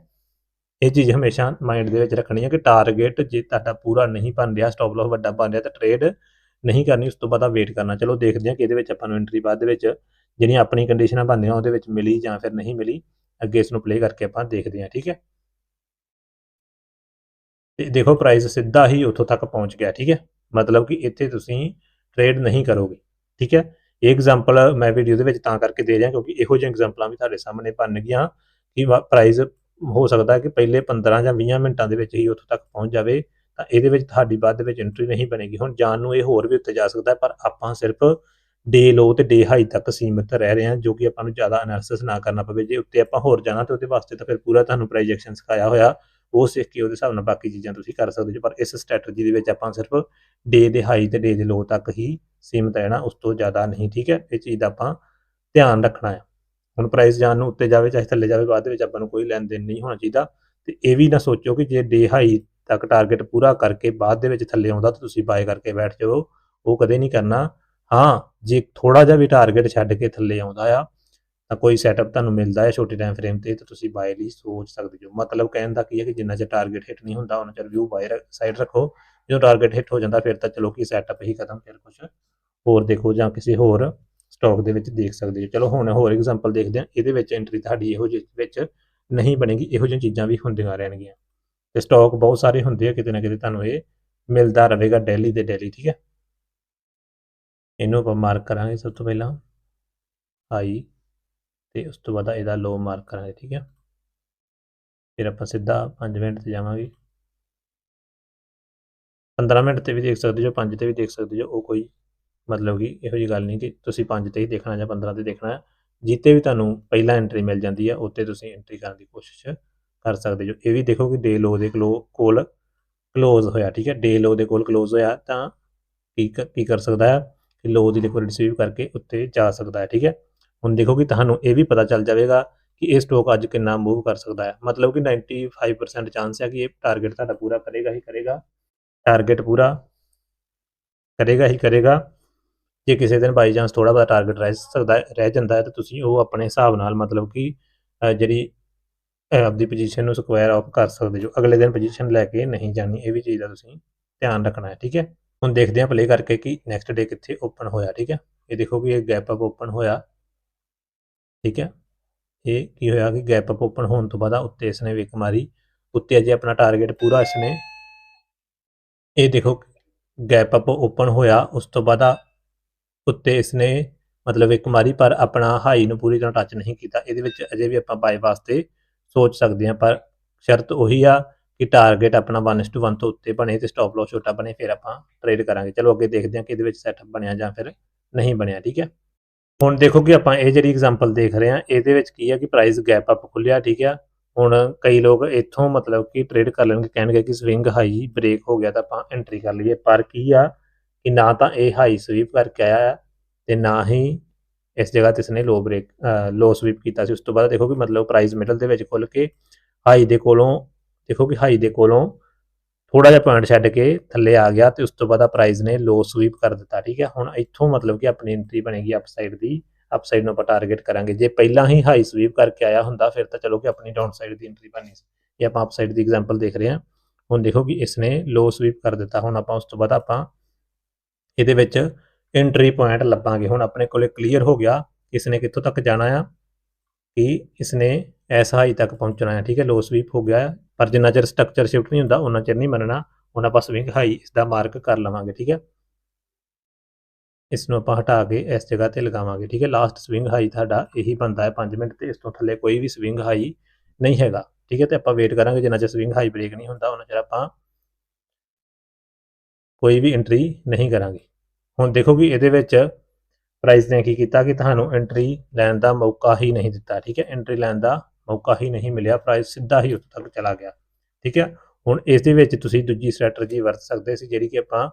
ਇਹ ਚੀਜ਼ ਹਮੇਸ਼ਾ ਮਾਈਂਡ ਦੇ ਵਿੱਚ ਰੱਖਣੀ ਹੈ ਕਿ ਟਾਰਗੇਟ ਜੇ ਤੁਹਾਡਾ ਪੂਰਾ ਨਹੀਂ ਬਣ ਰਿਹਾ ਸਟਾਪ ਲਾਸ ਵੱਡਾ ਬਣ ਰਿਹਾ ਤਾਂ ਟ੍ਰੇਡ ਨਹੀਂ ਕਰਨੀ, ਉਸ ਤੋਂ ਬਾਅਦ ਵੇਟ ਕਰਨਾ। ਚਲੋ ਦੇਖਦੇ ਹਾਂ ਕਿ ਇਹਦੇ ਵਿੱਚ ਆਪਾਂ ਨੂੰ ਐਂਟਰੀ ਬਾਅਦ ਦੇ ਵਿੱਚ ਜਿਹੜੀਆਂ ਆਪਣੀ ਕੰਡੀਸ਼ਨਾਂ ਬਣਦੀਆਂ, ਉਹਦੇ ਵਿੱਚ ਮਿਲੀ ਜਾਂ ਫਿਰ ਨਹੀਂ ਮਿਲੀ। ਅੱਗੇ ਇਸ ਨੂੰ ਪਲੇ ਕਰਕੇ ਆਪਾਂ ਦੇਖਦੇ ਹਾਂ, ਠੀਕ ਹੈ? ਤੇ ਦੇਖੋ ਪ੍ਰਾਈਸ ਸਿੱਧਾ ਹੀ ਉੱਥੋਂ ਤੱਕ ਪਹੁੰਚ ਗਿਆ, ਠੀਕ ਹੈ? ਮਤਲਬ ਕਿ ਇੱਥੇ ਤੁਸੀਂ ਟ੍ਰੇਡ ਨਹੀਂ ਕਰੋਗੇ, ਠੀਕ ਹੈ? ਇਹ ਐਗਜ਼ਾਮਪਲ ਮੈਂ ਵੀਡੀਓ ਦੇ ਵਿੱਚ ਤਾਂ ਕਰਕੇ ਦੇ ਰਿਹਾ ਕਿਉਂਕਿ ਇਹੋ ਜਿਹੇ ਐਗਜ਼ਾਮਪਲਾਂ ਵੀ ਤੁਹਾਡੇ ਸਾਹਮਣੇ ਬਣ ਗਈਆਂ ਕਿ ਪ੍ਰਾਈਸ ਹੋ ਸਕਦਾ ਕਿ ਪਹਿਲੇ 15 ਜਾਂ 20 ਮਿੰਟਾਂ ਦੇ ਵਿੱਚ ਹੀ ਉੱਥੋਂ ਤੱਕ ਪਹੁੰਚ ਜਾਵੇ, ਤਾਂ ਇਹਦੇ ਵਿੱਚ ਤੁਹਾਡੀ ਬਾਅਦ ਦੇ ਵਿੱਚ ਐਂਟਰੀ ਨਹੀਂ ਬਣੇਗੀ। ਹੁਣ ਜਾਣ ਨੂੰ ਇਹ ਹੋਰ ਵੀ ਉੱਤੇ ਜਾ ਸਕਦਾ, ਪਰ ਆਪਾਂ ਸਿਰਫ ਡੇ ਲੋ ਤੇ ਡੇ ਹਾਈ ਤੱਕ ਸੀਮਿਤ ਰਹਿ ਰਹੇ ਹਾਂ, ਜੋ ਕਿ ਆਪਾਂ ਨੂੰ ਜ਼ਿਆਦਾ ਐਨਾਲਿਸਿਸ ਨਾ ਕਰਨਾ ਪਵੇ। ਜੇ ਉੱਤੇ ਆਪਾਂ ਹੋਰ ਜਾਣਾ ਤੇ ਉਹਦੇ ਵਾਸਤੇ ਤਾਂ ਫਿਰ ਪੂਰਾ ਤੁਹਾਨੂੰ ਪ੍ਰਾਈਜੈਕਸ਼ਨ ਸਿਖਾਇਆ ਹੋਇਆ। ਉਹ ਸਿੱਖ ਕੇ ਉਹਦੇ ਹਿਸਾਬ ਨਾਲ ਬਾਕੀ ਚੀਜ਼ਾਂ ਤੁਸੀਂ ਕਰ ਸਕਦੇ ਹੋ। ਪਰ ਇਸ ਸਟ੍ਰੈਟਜੀ ਦੇ ਵਿੱਚ ਆਪਾਂ ਸਿਰਫ ਡੇ ਦੇ ਹਾਈ ਤੇ ਡੇ ਦੇ ਲੋ ਤੱਕ ਹੀ ਸੀਮਿਤ ਰਹਿਣਾ, ਉਸ ਤੋਂ ਜ਼ਿਆਦਾ ਨਹੀਂ, ਠੀਕ ਹੈ? ਇਹ ਚੀਜ਼ ਦਾ ਆਪਾਂ ਧਿਆਨ ਰੱਖਣਾ ਹੈ। ਹੁਣ ਪ੍ਰਾਈਸ ਜਾਣ ਨੂੰ ਉੱਤੇ ਜਾਵੇ ਚਾਹੇ ਥੱਲੇ ਜਾਵੇ, ਬਾਅਦ ਦੇ ਵਿੱਚ ਆਪਾਂ ਨੂੰ ਕੋਈ ਲੈਣ ਦੇਣ ਨਹੀਂ ਹੋਣਾ ਚਾਹੀਦਾ। ਤੇ ਇਹ ਵੀ ਨਾ ਸੋਚੋ ਕਿ ਜੇ ਡੇ ਹਾਈ ਤੱਕ ਟਾਰਗੇਟ ਪੂਰਾ ਕਰਕੇ ਬਾਅਦ ਦੇ ਵਿੱਚ ਥੱਲੇ ਆਉਂਦਾ ਤਾਂ ਤੁਸੀਂ ਬਾਏ ਕਰਕੇ ਬੈਠ ਜਾਓ। ਉਹ ਕਦੇ ਨਹੀਂ ਕਰਨਾ। ਹਾਂ, ਜੇ ਥੋੜਾ ਜਿਹਾ ਵੀ ਟਾਰਗੇਟ ਛੱਡ ਕੇ ਥੱਲੇ ਆਉਂਦਾ ਆ, ਤਾਂ ਕੋਈ ਸੈਟਅਪ ਤੁਹਾਨੂੰ ਮਿਲਦਾ ਹੈ ਛੋਟੇ ਟਾਈਮ ਫਰੇਮ ਤੇ, ਤਾਂ ਤੁਸੀਂ ਬਾਏ ਲਈ ਸੋਚ ਸਕਦੇ ਹੋ। ਮਤਲਬ ਕਹਿਣ ਦਾ ਕੀ ਹੈ ਕਿ ਜਿੰਨਾ ਚਿਰ ਟਾਰਗੇਟ ਹਿੱਟ ਨਹੀਂ ਹੁੰਦਾ ਉਹਨਾਂ ਚਿਰ ਵਿਊ ਬਾਏ ਸਾਈਡ ਰੱਖੋ। ਜਦੋਂ ਟਾਰਗੇਟ ਹਿੱਟ ਹੋ ਜਾਂਦਾ, ਫਿਰ ਤਾਂ ਚਲੋ ਕੀ ਸੈਟਅਪ ਹੀ ਖਤਮ, ਫਿਰ ਕੁਝ ਹੋਰ ਦੇਖੋ ਜਾਂ ਕਿਸੇ ਹੋਰ ਸਟਾਕ ਦੇ ਵਿੱਚ ਦੇਖ ਸਕਦੇ ਹੋ। ਚਲੋ ਹੁਣ ਹੋਰ ਐਗਜ਼ਾਮਪਲ ਦੇਖਦੇ ਹਾਂ। ਇਹਦੇ ਵਿੱਚ ਐਂਟਰੀ ਤੁਹਾਡੀ ਇਹੋ ਜਿਹੇ ਵਿੱਚ ਨਹੀਂ ਬਣੇਗੀ, ਇਹੋ ਜਿਹੀਆਂ ਚੀਜ਼ਾਂ ਵੀ ਹੁੰਦੀਆਂ ਰਹਿਣਗੀਆਂ। ਤੇ ਸਟਾਕ ਬਹੁਤ ਸਾਰੇ ਹੁੰਦੇ ਆ, ਕਿਤੇ ਨਾ ਕਿਤੇ ਤੁਹਾਨੂੰ ਇਹ ਮਿਲਦਾ ਰਹੇਗਾ ਡੇਲੀ ਦੇ ਡੇਲੀ ਠੀਕ ਹੈ? ਇਹਨੂੰ ਆਪਾਂ ਮਾਰਕ ਕਰਾਂਗੇ ਸਭ ਤੋਂ ਪਹਿਲਾਂ ਹਾਈ ਤੇ ਉਸ ਤੋਂ ਬਾਅਦ ਇਹਦਾ ਲੋ ਮਾਰਕ ਕਰਾਂਗੇ, ਠੀਕ ਹੈ ਫਿਰ ਆਪਾਂ ਸਿੱਧਾ 5 ਮਿੰਟ ਤੇ ਜਾਵਾਂਗੇ। 15 ਮਿੰਟ ਤੇ ਵੀ ਦੇਖ ਸਕਦੇ ਜੋ 5 ਤੇ ਵੀ ਦੇਖ ਸਕਦੇ ਜੋ ਉਹ ਕੋਈ ਮਤਲਬ ਕਿ ਇਹੋ ਜੀ ਗੱਲ ਨਹੀਂ ਕਿ ਤੁਸੀਂ 5 ਤੇ ਹੀ ਦੇਖਣਾ ਜਾਂ 15 ਤੇ ਦੇਖਣਾ। ਹੈ ਜਿੱਤੇ ਵੀ ਤੁਹਾਨੂੰ ਪਹਿਲਾਂ ਐਂਟਰੀ ਮਿਲ ਜਾਂਦੀ ਹੈ ਉੱਤੇ ਤੁਸੀਂ ਐਂਟਰੀ ਕਰਨ ਦੀ ਕੋਸ਼ਿਸ਼ ਕਰ ਸਕਦੇ ਜੋ ਇਹ ਵੀ ਦੇਖੋ ਕਿ ਡੇ ਲੋ ਦੇ ਕਲੋ, ਕੋਲ ਕਲੋਜ਼ ਹੋਇਆ, ਠੀਕ ਹੈ ਡੇ ਲੋ ਦੇ ਕੋਲ ਕਲੋਜ਼ ਹੋਇਆ ਤਾਂ ਕੀ ਕ- ਕੀ ਕਰ ਸਕਦਾ ਹੈ ਕਿ ਲੋ ਦੀ ਲਿਕੁਇਡ ਰਿਸੀਵ ਕਰਕੇ ਉੱਤੇ ਜਾ ਸਕਦਾ ਹੈ, ਠੀਕ ਹੈ? ਹੁਣ ਦੇਖੋ ਕਿ ਤੁਹਾਨੂੰ ਇਹ ਵੀ ਪਤਾ ਚੱਲ ਜਾਵੇਗਾ ਕਿ ਇਹ ਸਟਾਕ ਅੱਜ ਕਿੰਨਾ ਮੂਵ ਕਰ ਸਕਦਾ ਹੈ। ਮਤਲਬ ਕਿ 95% ਚਾਂਸ ਹੈ ਕਿ ਇਹ ਟਾਰਗੇਟ ਤੁਹਾਡਾ ਪੂਰਾ ਕਰੇਗਾ ਹੀ ਕਰੇਗਾ। ਟਾਰਗੇਟ ਪੂਰਾ ਕਰੇਗਾ ਹੀ ਕਰੇਗਾ। ਜੇ ਕਿਸੇ ਦਿਨ ਬਾਈ ਚਾਂਸ ਥੋੜਾ ਬਹੁਤਾ ਟਾਰਗੇਟ ਰਹਿ ਸਕਦਾ ਰਹਿ ਜਾਂਦਾ ਹੈ, ਤਾਂ ਤੁਸੀਂ ਉਹ ਆਪਣੇ ਹਿਸਾਬ ਨਾਲ ਮਤਲਬ ਕਿ ਜਿਹੜੀ ਆਪਦੀ ਪੋਜੀਸ਼ਨ ਨੂੰ ਸਕੁਆਇਰ ਆਫ ਕਰ ਸਕਦੇ ਜੋ ਅਗਲੇ ਦਿਨ ਪੋਜੀਸ਼ਨ ਲੈ ਕੇ ਨਹੀਂ ਜਾਣੀ, ਇਹ ਵੀ ਚੀਜ਼ ਦਾ ਤੁਸੀਂ ਧਿਆਨ ਰੱਖਣਾ ਹੈ, ਠੀਕ ਹੈ? ਹੁਣ ਦੇਖਦੇ ਹਾਂ ਪਲੇ ਕਰਕੇ ਕਿ ਨੈਕਸਟ ਡੇ ਕਿੱਥੇ ਓਪਨ ਹੋਇਆ, ਠੀਕ ਹੈ? ਇਹ ਦੇਖੋ ਕਿ ਇਹ ਗੈਪ ਅਪ ਓਪਨ ਹੋਇਆ, ਠੀਕ ਹੈ? ਇਹ ਕੀ ਹੋਇਆ ਕਿ ਗੈਪ ਅਪ ਓਪਨ ਹੋਣ ਤੋਂ ਬਾਅਦ ਉੱਤੇ ਇਸਨੇ ਵਿਕ ਮਾਰੀ, ਉੱਤੇ ਅਜੇ ਆਪਣਾ ਟਾਰਗੇਟ ਪੂਰਾ ਇਸਨੇ, ਇਹ ਦੇਖੋ ਗੈਪ ਅਪ ਓਪਨ ਹੋਇਆ, ਉਸ ਤੋਂ ਬਾਅਦ ਉੱਤੇ ਇਸਨੇ ਮਤਲਬ ਇੱਕ ਮਾਰੀ, ਪਰ ਆਪਣਾ ਹਾਈ ਨੂੰ ਪੂਰੀ ਤਰ੍ਹਾਂ ਟੱਚ ਨਹੀਂ ਕੀਤਾ। ਇਹਦੇ ਵਿੱਚ ਅਜੇ ਵੀ ਆਪਾਂ ਬਾਈ ਵਾਸਤੇ ਸੋਚ ਸਕਦੇ ਹਾਂ, ਪਰ ਸ਼ਰਤ ਉਹੀ ਆ ਕਿ ਟਾਰਗੇਟ ਆਪਣਾ 1:1 ਤੋਂ ਉੱਤੇ ਬਣੇ ਤੇ ਸਟਾਪ ਲਾਸ ਛੋਟਾ ਬਣੇ, ਫਿਰ ਆਪਾਂ ਟ੍ਰੇਡ ਕਰਾਂਗੇ। ਚਲੋ ਅੱਗੇ ਦੇਖਦੇ ਹਾਂ ਕਿ ਇਹਦੇ ਵਿੱਚ ਸੈਟਅਪ ਬਣਿਆ ਜਾਂ ਫਿਰ ਨਹੀਂ ਬਣਿਆ, ਠੀਕ ਹੈ? ਹੁਣ ਦੇਖੋ ਕਿ ਆਪਾਂ ਇਹ ਜਿਹੜੀ ਐਗਜ਼ਾਮਪਲ ਦੇਖ ਰਹੇ ਹਾਂ, ਇਹਦੇ ਵਿੱਚ ਕੀ ਹੈ ਕਿ ਪ੍ਰਾਈਸ ਗੈਪ ਅਪ ਖੁੱਲਿਆ, ਠੀਕ ਹੈ? ਹੁਣ ਕਈ ਲੋਕ ਇੱਥੋਂ ਮਤਲਬ ਕਿ ਟ੍ਰੇਡ ਕਰ ਲੈਣਗੇ, ਕਹਿਣਗੇ ਕਿ ਸਵਿੰਗ ਹਾਈ ਬ੍ਰੇਕ ਹੋ ਗਿਆ ਤਾਂ ਆਪਾਂ ਐਂਟਰੀ ਕਰ ਲਈਏ। ਪਰ ਕੀ ਆ ਕਿ ਨਾ ਤਾਂ ਇਹ ਹਾਈ ਸਵੀਪ ਕਰਕੇ ਆਇਆ ਹੈ ਤੇ ਨਾ ਹੀ ਇਸ ਜਗ੍ਹਾ ਤੇ ਇਸਨੇ ਲੋ ਬ੍ਰੇਕ ਲੋ ਸਵੀਪ ਕੀਤਾ ਸੀ। ਉਸ ਤੋਂ ਬਾਅਦ ਦੇਖੋ ਕਿ ਮਤਲਬ ਪ੍ਰਾਈਸ ਮਿਡਲ ਦੇ ਵਿੱਚ ਖੁੱਲ ਕੇ ਹਾਈ ਦੇ ਕੋਲੋਂ ਦੇਖੋ ਕਿ ਹਾਈ ਦੇ ਕੋਲੋਂ ਥੋੜਾ ਜਿਹਾ ਪੁਆਇੰਟ ਛੱਡ ਕੇ ਥੱਲੇ ਆ ਗਿਆ ਤੇ ਉਸ ਤੋਂ ਬਾਅਦ ਆ ਪ੍ਰਾਈਸ ਨੇ ਲੋ ਸਵੀਪ ਕਰ ਦਿੱਤਾ, ਠੀਕ ਹੈ? ਹੁਣ ਇੱਥੋਂ ਮਤਲਬ ਕਿ ਆਪਣੀ ਐਂਟਰੀ ਬਣੇਗੀ ਅਪਸਾਈਡ ਦੀ ਅਪਸਾਈਡ ਨੂੰ ਆਪਾਂ ਟਾਰਗੇਟ ਕਰਾਂਗੇ। ਜੇ ਪਹਿਲਾਂ ਹੀ ਹਾਈ ਸਵੀਪ ਕਰਕੇ ਆਇਆ ਹੁੰਦਾ, ਫਿਰ ਤਾਂ ਚਲੋ ਕਿ ਆਪਣੀ ਡਾਊਨਸਾਈਡ ਦੀ ਐਂਟਰੀ ਬਣਨੀ ਸੀ। ਇਹ ਆਪਾਂ ਅਪਸਾਈਡ ਦੀ ਐਗਜ਼ਾਮਪਲ ਦੇਖ ਰਹੇ ਹਾਂ, ਹੁਣ ਦੇਖੋ ਕਿ ਇਸਨੇ ਲੋ ਸਵੀਪ ਕਰ ਦਿੱਤਾ। ਹੁਣ ਆਪਾਂ ਉਸ ਤੋਂ ਬਾਅਦ ਆਪਾਂ ਇਹਦੇ ਵਿੱਚ ਐਂਟਰੀ ਪੁਆਇੰਟ ਲੱਭਾਂਗੇ। ਹੁਣ ਆਪਣੇ ਕੋਲੇ ਕਲੀਅਰ ਹੋ ਗਿਆ ਕਿ ਇਸਨੇ ਕਿੱਥੋਂ ਤੱਕ ਜਾਣਾ ਆ? ਕਿ ਇਸਨੇ ਐਸ ਹਾਈ ਤੱਕ ਪਹੁੰਚਣਾ ਹੈ। ਠੀਕ ਹੈ ਲੋ ਸਵੀਪ ਹੋ ਗਿਆ, ਪਰ ਜਿੰਨਾ ਚਿਰ ਸਟਰਕਚਰ ਸ਼ਿਫਟ ਨਹੀਂ ਹੁੰਦਾ ਉਹਨਾਂ ਚਿਰ ਨਹੀਂ ਮੰਨਣਾ, ਹੁਣ ਆਪਾਂ ਸਵਿੰਗ ਹਾਈ ਇਸ ਦਾ ਮਾਰਕ ਕਰ ਲਵਾਂਗੇ, ਠੀਕ ਹੈ। ਇਸ ਨੂੰ ਆਪਾਂ ਹਟਾ ਕੇ ਇਸ ਜਗ੍ਹਾ ਤੇ ਲਗਾਵਾਂਗੇ, ਠੀਕ ਹੈ। ਲਾਸਟ ਸਵਿੰਗ ਹਾਈ ਤੁਹਾਡਾ ਇਹੀ ਬੰਦਾ ਹੈ 5 ਮਿੰਟ ਤੇ ਇਸ ਤੋਂ ਥੱਲੇ ਕੋਈ ਵੀ ਸਵਿੰਗ ਹਾਈ ਨਹੀਂ ਹੈਗਾ, ਠੀਕ ਹੈ। ਤੇ ਆਪਾਂ ਵੇਟ ਕਰਾਂਗੇ, ਜਿੰਨਾ ਚਿਰ ਸਵਿੰਗ ਹਾਈ ਬ੍ਰੇਕ ਨਹੀਂ ਹੁੰਦਾ ਉਹਨਾਂ ਚਿਰ ਆਪਾਂ ਕੋਈ ਵੀ ਐਂਟਰੀ ਨਹੀਂ ਕਰਾਂਗੇ। ਹੁਣ ਦੇਖੋ ਕਿ ਇਹਦੇ ਵਿੱਚ ਪ੍ਰਾਈਸ ਨੇ ਕੀ ਕੀਤਾ ਕਿ ਤੁਹਾਨੂੰ ਐਂਟਰੀ ਲੈਣ ਦਾ ਮੌਕਾ ਹੀ ਨਹੀਂ ਦਿੱਤਾ, ਠੀਕ ਹੈ? ਐਂਟਰੀ ਲੈਣ ਦਾ ਮੌਕਾ ਹੀ ਨਹੀਂ ਮਿਲਿਆ ਪ੍ਰਾਈਸ ਸਿੱਧਾ ਹੀ ਉੱਥੇ ਤੱਕ ਚਲਾ ਗਿਆ, ਠੀਕ ਹੈ? ਹੁਣ ਇਸ ਦੇ ਵਿੱਚ ਤੁਸੀਂ ਦੂਜੀ ਸਟ੍ਰੈਟਜੀ ਵਰਤ ਸਕਦੇ ਸੀ, ਜਿਹੜੀ ਕਿ ਆਪਾਂ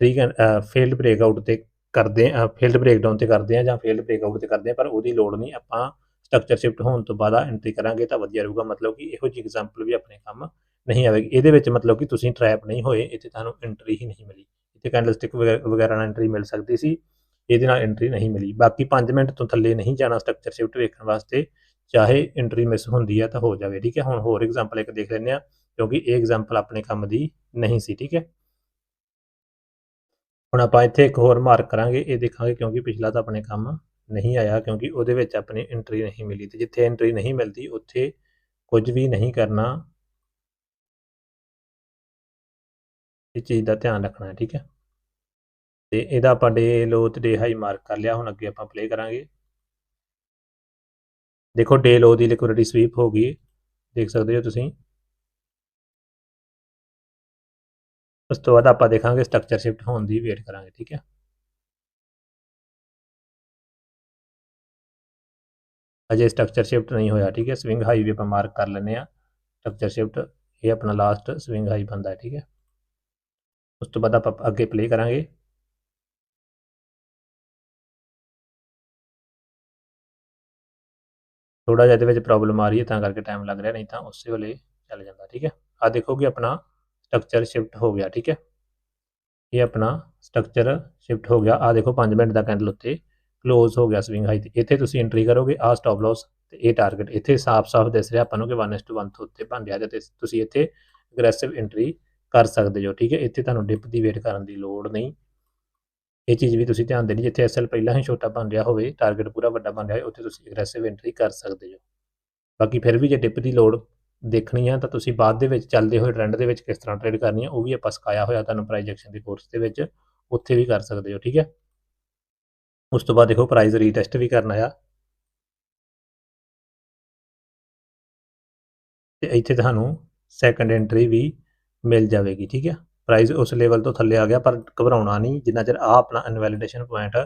3 ਫੀਲਡ ਬ੍ਰੇਕਆਊਟ ਤੇ ਕਰਦੇ ਆ ਫੀਲਡ ਬ੍ਰੇਕਡਾਊਨ ਤੇ ਕਰਦੇ ਆ ਜਾਂ ਫੀਲਡ ਬ੍ਰੇਕਆਊਟ ਤੇ ਕਰਦੇ ਆ ਪਰ ਉਹਦੀ ਲੋੜ ਨਹੀਂ, ਆਪਾਂ ਸਟਰਕਚਰ ਸ਼ਿਫਟ ਹੋਣ ਤੋਂ ਬਾਅਦ ਐਂਟਰੀ ਕਰਾਂਗੇ ਤਾਂ ਵਧੀਆ ਰਹੂਗਾ, ਮਤਲਬ ਕਿ ਇਹੋ ਜਿਹੀ ਐਗਜ਼ਾਮਪਲ ਵੀ ਆਪਣੇ ਕੰਮ ਨਹੀਂ ਆਵੇਗੀ। ਇਹਦੇ ਵਿੱਚ ਮਤਲਬ ਕਿ ਤੁਸੀਂ ਟਰੈਪ ਨਹੀਂ ਹੋਏ, ਇੱਥੇ ਤੁਹਾਨੂੰ ਐਂਟਰੀ ਹੀ ਨਹੀਂ ਮਿਲੀ। ਇੱਥੇ ਕੈਂਡਲਸਟਿਕ ਵਗੈਰਾ ਨਾਲ ਐਂਟਰੀ ਮਿਲ ਸਕਦੀ ਸੀ। ਇਹਦੇ ਨਾਲ ਐਂਟਰੀ ਨਹੀਂ ਮਿਲੀ। ਬਾਕੀ 5 ਮਿੰਟ ਤੋਂ ਥੱਲੇ ਨਹੀਂ ਜਾਣਾ ਸਟਰਕਚਰ ਸ਼ਿਫਟ ਵੇਖਣ ਵਾਸਤੇ, ਚਾਹੇ ਐਂਟਰੀ ਮਿਸ ਹੁੰਦੀ ਹੈ ਤਾਂ ਹੋ ਜਾਵੇ, ਠੀਕ ਹੈ? ਹੁਣ ਹੋਰ ਐਗਜ਼ਾਮਪਲ ਇੱਕ ਦੇਖ ਲੈਂਦੇ ਆ ਕਿਉਂਕਿ ਇਹ ਐਗਜ਼ਾਮਪਲ ਆਪਣੇ ਕੰਮ ਦੀ ਨਹੀਂ ਸੀ, ਠੀਕ ਹੈ? ਹੁਣ ਆਪਾਂ ਇੱਥੇ ਇੱਕ ਹੋਰ ਮਾਰਕ ਕਰਾਂਗੇ, ਇਹ ਦੇਖਾਂਗੇ ਕਿਉਂਕਿ ਪਿਛਲਾ ਤਾਂ ਆਪਣੇ ਕੰਮ ਨਹੀਂ ਆਇਆ, ਕਿਉਂਕਿ ਉਹਦੇ ਵਿੱਚ ਆਪਣੀ ਐਂਟਰੀ ਨਹੀਂ ਮਿਲੀ ਤੇ ਜਿੱਥੇ ਐਂਟਰੀ ਨਹੀਂ ਮਿਲਦੀ, ਉੱਥੇ ਕੁਝ ਵੀ ਨਹੀਂ ਕਰਨਾ। ਇਹ ਚੀਜ਼ ਦਾ ਧਿਆਨ ਰੱਖਣਾ ਹੈ ਠੀਕ ਹੈ? ਤੇ ਇਹਦਾ ਆਪਾਂ ਡੇ ਲੋ ਤੇ ਡੇ ਹਾਈ ਮਾਰਕ ਕਰ ਲਿਆ, ਹੁਣ ਅੱਗੇ ਆਪਾਂ ਪਲੇ ਕਰਾਂਗੇ। ਦੇਖੋ, ਡੇ ਲੋ ਦੀ ਲਿਕੁਇਡਿਟੀ ਸਵੀਪ ਹੋ ਗਈ, ਦੇਖ ਸਕਦੇ ਹੋ ਤੁਸੀਂ। ਉਸ ਤੋਂ ਬਾਅਦ ਆਪਾਂ ਦੇਖਾਂਗੇ ਸਟਰਕਚਰ ਸ਼ਿਫਟ ਹੋਣ ਦੀ ਵੇਟ ਕਰਾਂਗੇ, ਠੀਕ ਹੈ। ਅਜੇ ਸਟਰਕਚਰ ਸ਼ਿਫਟ ਨਹੀਂ ਹੋਇਆ, ਠੀਕ ਹੈ। ਸਵਿੰਗ ਹਾਈ ਵੀ ਆਪਾਂ ਮਾਰਕ ਕਰ ਲੈਨੇ ਆ ਸਟਰਕਚਰ ਸ਼ਿਫਟ ਇਹ ਆਪਣਾ ਲਾਸਟ ਸਵਿੰਗ ਹਾਈ ਬੰਦਾ ਹੈ ਠੀਕ ਹੈ। ਉਸ ਤੋਂ ਬਾਅਦ ਆਪਾਂ ਅੱਗੇ ਪਲੇ ਕਰਾਂਗੇ। ਥੋੜਾ ਜਿਹਾ ਇਹਦੇ ਵਿੱਚ ਪ੍ਰੋਬਲਮ ਆ ਰਹੀ ਹੈ, ਤਾਂ ਕਰਕੇ ਟਾਈਮ ਲੱਗ ਰਿਹਾ, ਨਹੀਂ ਤਾਂ ਉਸੇ ਵੇਲੇ ਚੱਲ ਜਾਂਦਾ, ਠੀਕ ਹੈ? ਆ ਦੇਖੋ ਕਿ ਆਪਣਾ ਸਟਰਕਚਰ ਸ਼ਿਫਟ ਹੋ ਗਿਆ, ਠੀਕ ਹੈ? ਇਹ ਆਪਣਾ ਸਟਰਕਚਰ ਸ਼ਿਫਟ ਹੋ ਗਿਆ। ਆ ਦੇਖੋ 5 ਮਿੰਟ ਦਾ ਕੈਂਡਲ ਉੱਤੇ ਕਲੋਜ਼ ਹੋ ਗਿਆ ਸਵਿੰਗ ਹਾਈ ਤੇ ਇੱਥੇ ਤੁਸੀਂ ਐਂਟਰੀ ਕਰੋਗੇ ਆ ਸਟਾਪ ਲਾਸ ਤੇ ਇਹ ਟਾਰਗੇਟ ਇੱਥੇ ਸਾਫ਼-ਸਾਫ਼ ਦਿਸ ਰਿਹਾ, ਆਪਾਂ ਨੂੰ ਕਿ 1:1 ਤੋਂ ਉੱਤੇ ਬਣ ਰਿਹਾ, ਤੇ ਤੁਸੀਂ ਇੱਥੇ ਅਗਰੈਸਿਵ ਐਂਟਰੀ ਕਰ ਸਕਦੇ ਹੋ ਠੀਕ ਹੈ? ਇੱਥੇ ਤੁਹਾਨੂੰ ਡਿਪ ਦੀ ਵੇਟ ਕਰਨ ਦੀ ਲੋੜ ਨਹੀਂ। ਇਹ ਚੀਜ਼ ਵੀ ਤੁਸੀਂ ਧਿਆਨ ਦੇਣੀ, ਜਿੱਥੇ ਐਸਐਲ ਪਹਿਲਾਂ ਹੀ ਛੋਟਾ ਬਣ ਰਿਹਾ ਹੋਵੇ ਟਾਰਗੇਟ ਪੂਰਾ ਵੱਡਾ ਬਣ ਰਿਹਾ ਹੋਵੇ, ਉੱਥੇ ਤੁਸੀਂ ਅਗਰੈਸਿਵ ਐਂਟਰੀ ਕਰ ਸਕਦੇ ਹੋ। ਬਾਕੀ ਫਿਰ ਵੀ ਜੇ ਡਿਪ ਦੀ ਲੋੜ ਦੇਖਣੀ ਆ, ਤਾਂ ਤੁਸੀਂ ਬਾਅਦ ਦੇ ਵਿੱਚ ਚੱਲਦੇ ਹੋਏ ਟ੍ਰੈਂਡ ਦੇ ਵਿੱਚ ਕਿਸ ਤਰ੍ਹਾਂ ਟ੍ਰੇਡ ਕਰਨੀ ਆ, ਉਹ ਵੀ ਆਪਾਂ ਸਿਖਾਇਆ ਹੋਇਆ ਤੁਹਾਨੂੰ ਪ੍ਰਾਈਜੈਕਸ਼ਨ ਦੇ ਕੋਰਸ ਦੇ ਵਿੱਚ, ਉੱਥੇ ਵੀ ਕਰ ਸਕਦੇ ਹੋ, ਠੀਕ ਹੈ ਉਸ ਤੋਂ ਬਾਅਦ ਦੇਖੋ ਪ੍ਰਾਈਸ ਰੀਟੈਸਟ ਵੀ ਕਰਨਾ ਆ। ਤੇ ਇੱਥੇ ਤੁਹਾਨੂੰ ਸੈਕੰਡ ਐਂਟਰੀ ਵੀ ਮਿਲ ਜਾਵੇਗੀ, ਠੀਕ ਹੈ ਪ੍ਰਾਈਸ ਉਸ ਲੈਵਲ ਤੋਂ ਥੱਲੇ ਆ ਗਿਆ, ਪਰ ਘਬਰਾਉਣਾ ਨਹੀਂ, ਜਿੰਨਾ ਚਿਰ ਆ ਆਪਣਾ ਇਨਵੈਲਿਡੇਸ਼ਨ ਪੁਆਇੰਟ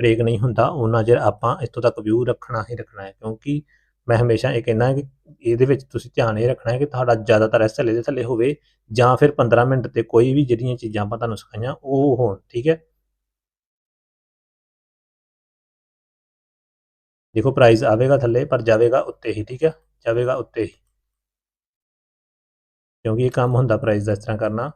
ਬ੍ਰੇਕ ਨਹੀਂ ਹੁੰਦਾ ਉਹਨਾਂ ਚਿਰ ਆਪਾਂ ਇੱਥੋਂ ਤੱਕ ਵਿਊ ਰੱਖਣਾ ਹੀ ਰੱਖਣਾ ਹੈ। ਕਿਉਂਕਿ ਮੈਂ ਹਮੇਸ਼ਾ ਇਹ ਕਹਿੰਦਾ ਕਿ ਇਹਦੇ ਵਿੱਚ ਤੁਸੀਂ ਧਿਆਨ ਇਹ ਰੱਖਣਾ ਹੈ ਕਿ ਤੁਹਾਡਾ ਜ਼ਿਆਦਾਤਰ ਇਸ ਥੱਲੇ ਦੇ ਥੱਲੇ ਹੋਵੇ, ਜਾਂ ਫਿਰ 15 ਮਿੰਟ ਤੇ ਕੋਈ ਵੀ ਜਿਹੜੀਆਂ ਚੀਜ਼ਾਂ ਆਪਾਂ ਤੁਹਾਨੂੰ ਸਿਖਾਈਆਂ, ਉਹ ਹੋਣ, ਠੀਕ ਹੈ? ਦੇਖੋ ਪ੍ਰਾਈਸ ਆਵੇਗਾ ਥੱਲੇ, ਪਰ ਜਾਵੇਗਾ ਉੱਤੇ ਹੀ, ਠੀਕ ਹੈ? ਜਾਵੇਗਾ ਉੱਤੇ ਹੀ। ਕਿਉਂਕਿ ਇਹ ਕੰਮ ਹੁੰਦਾ ਪ੍ਰਾਈਸ ਦਾ ਇਸ ਤਰ੍ਹਾਂ ਕਰਨਾ।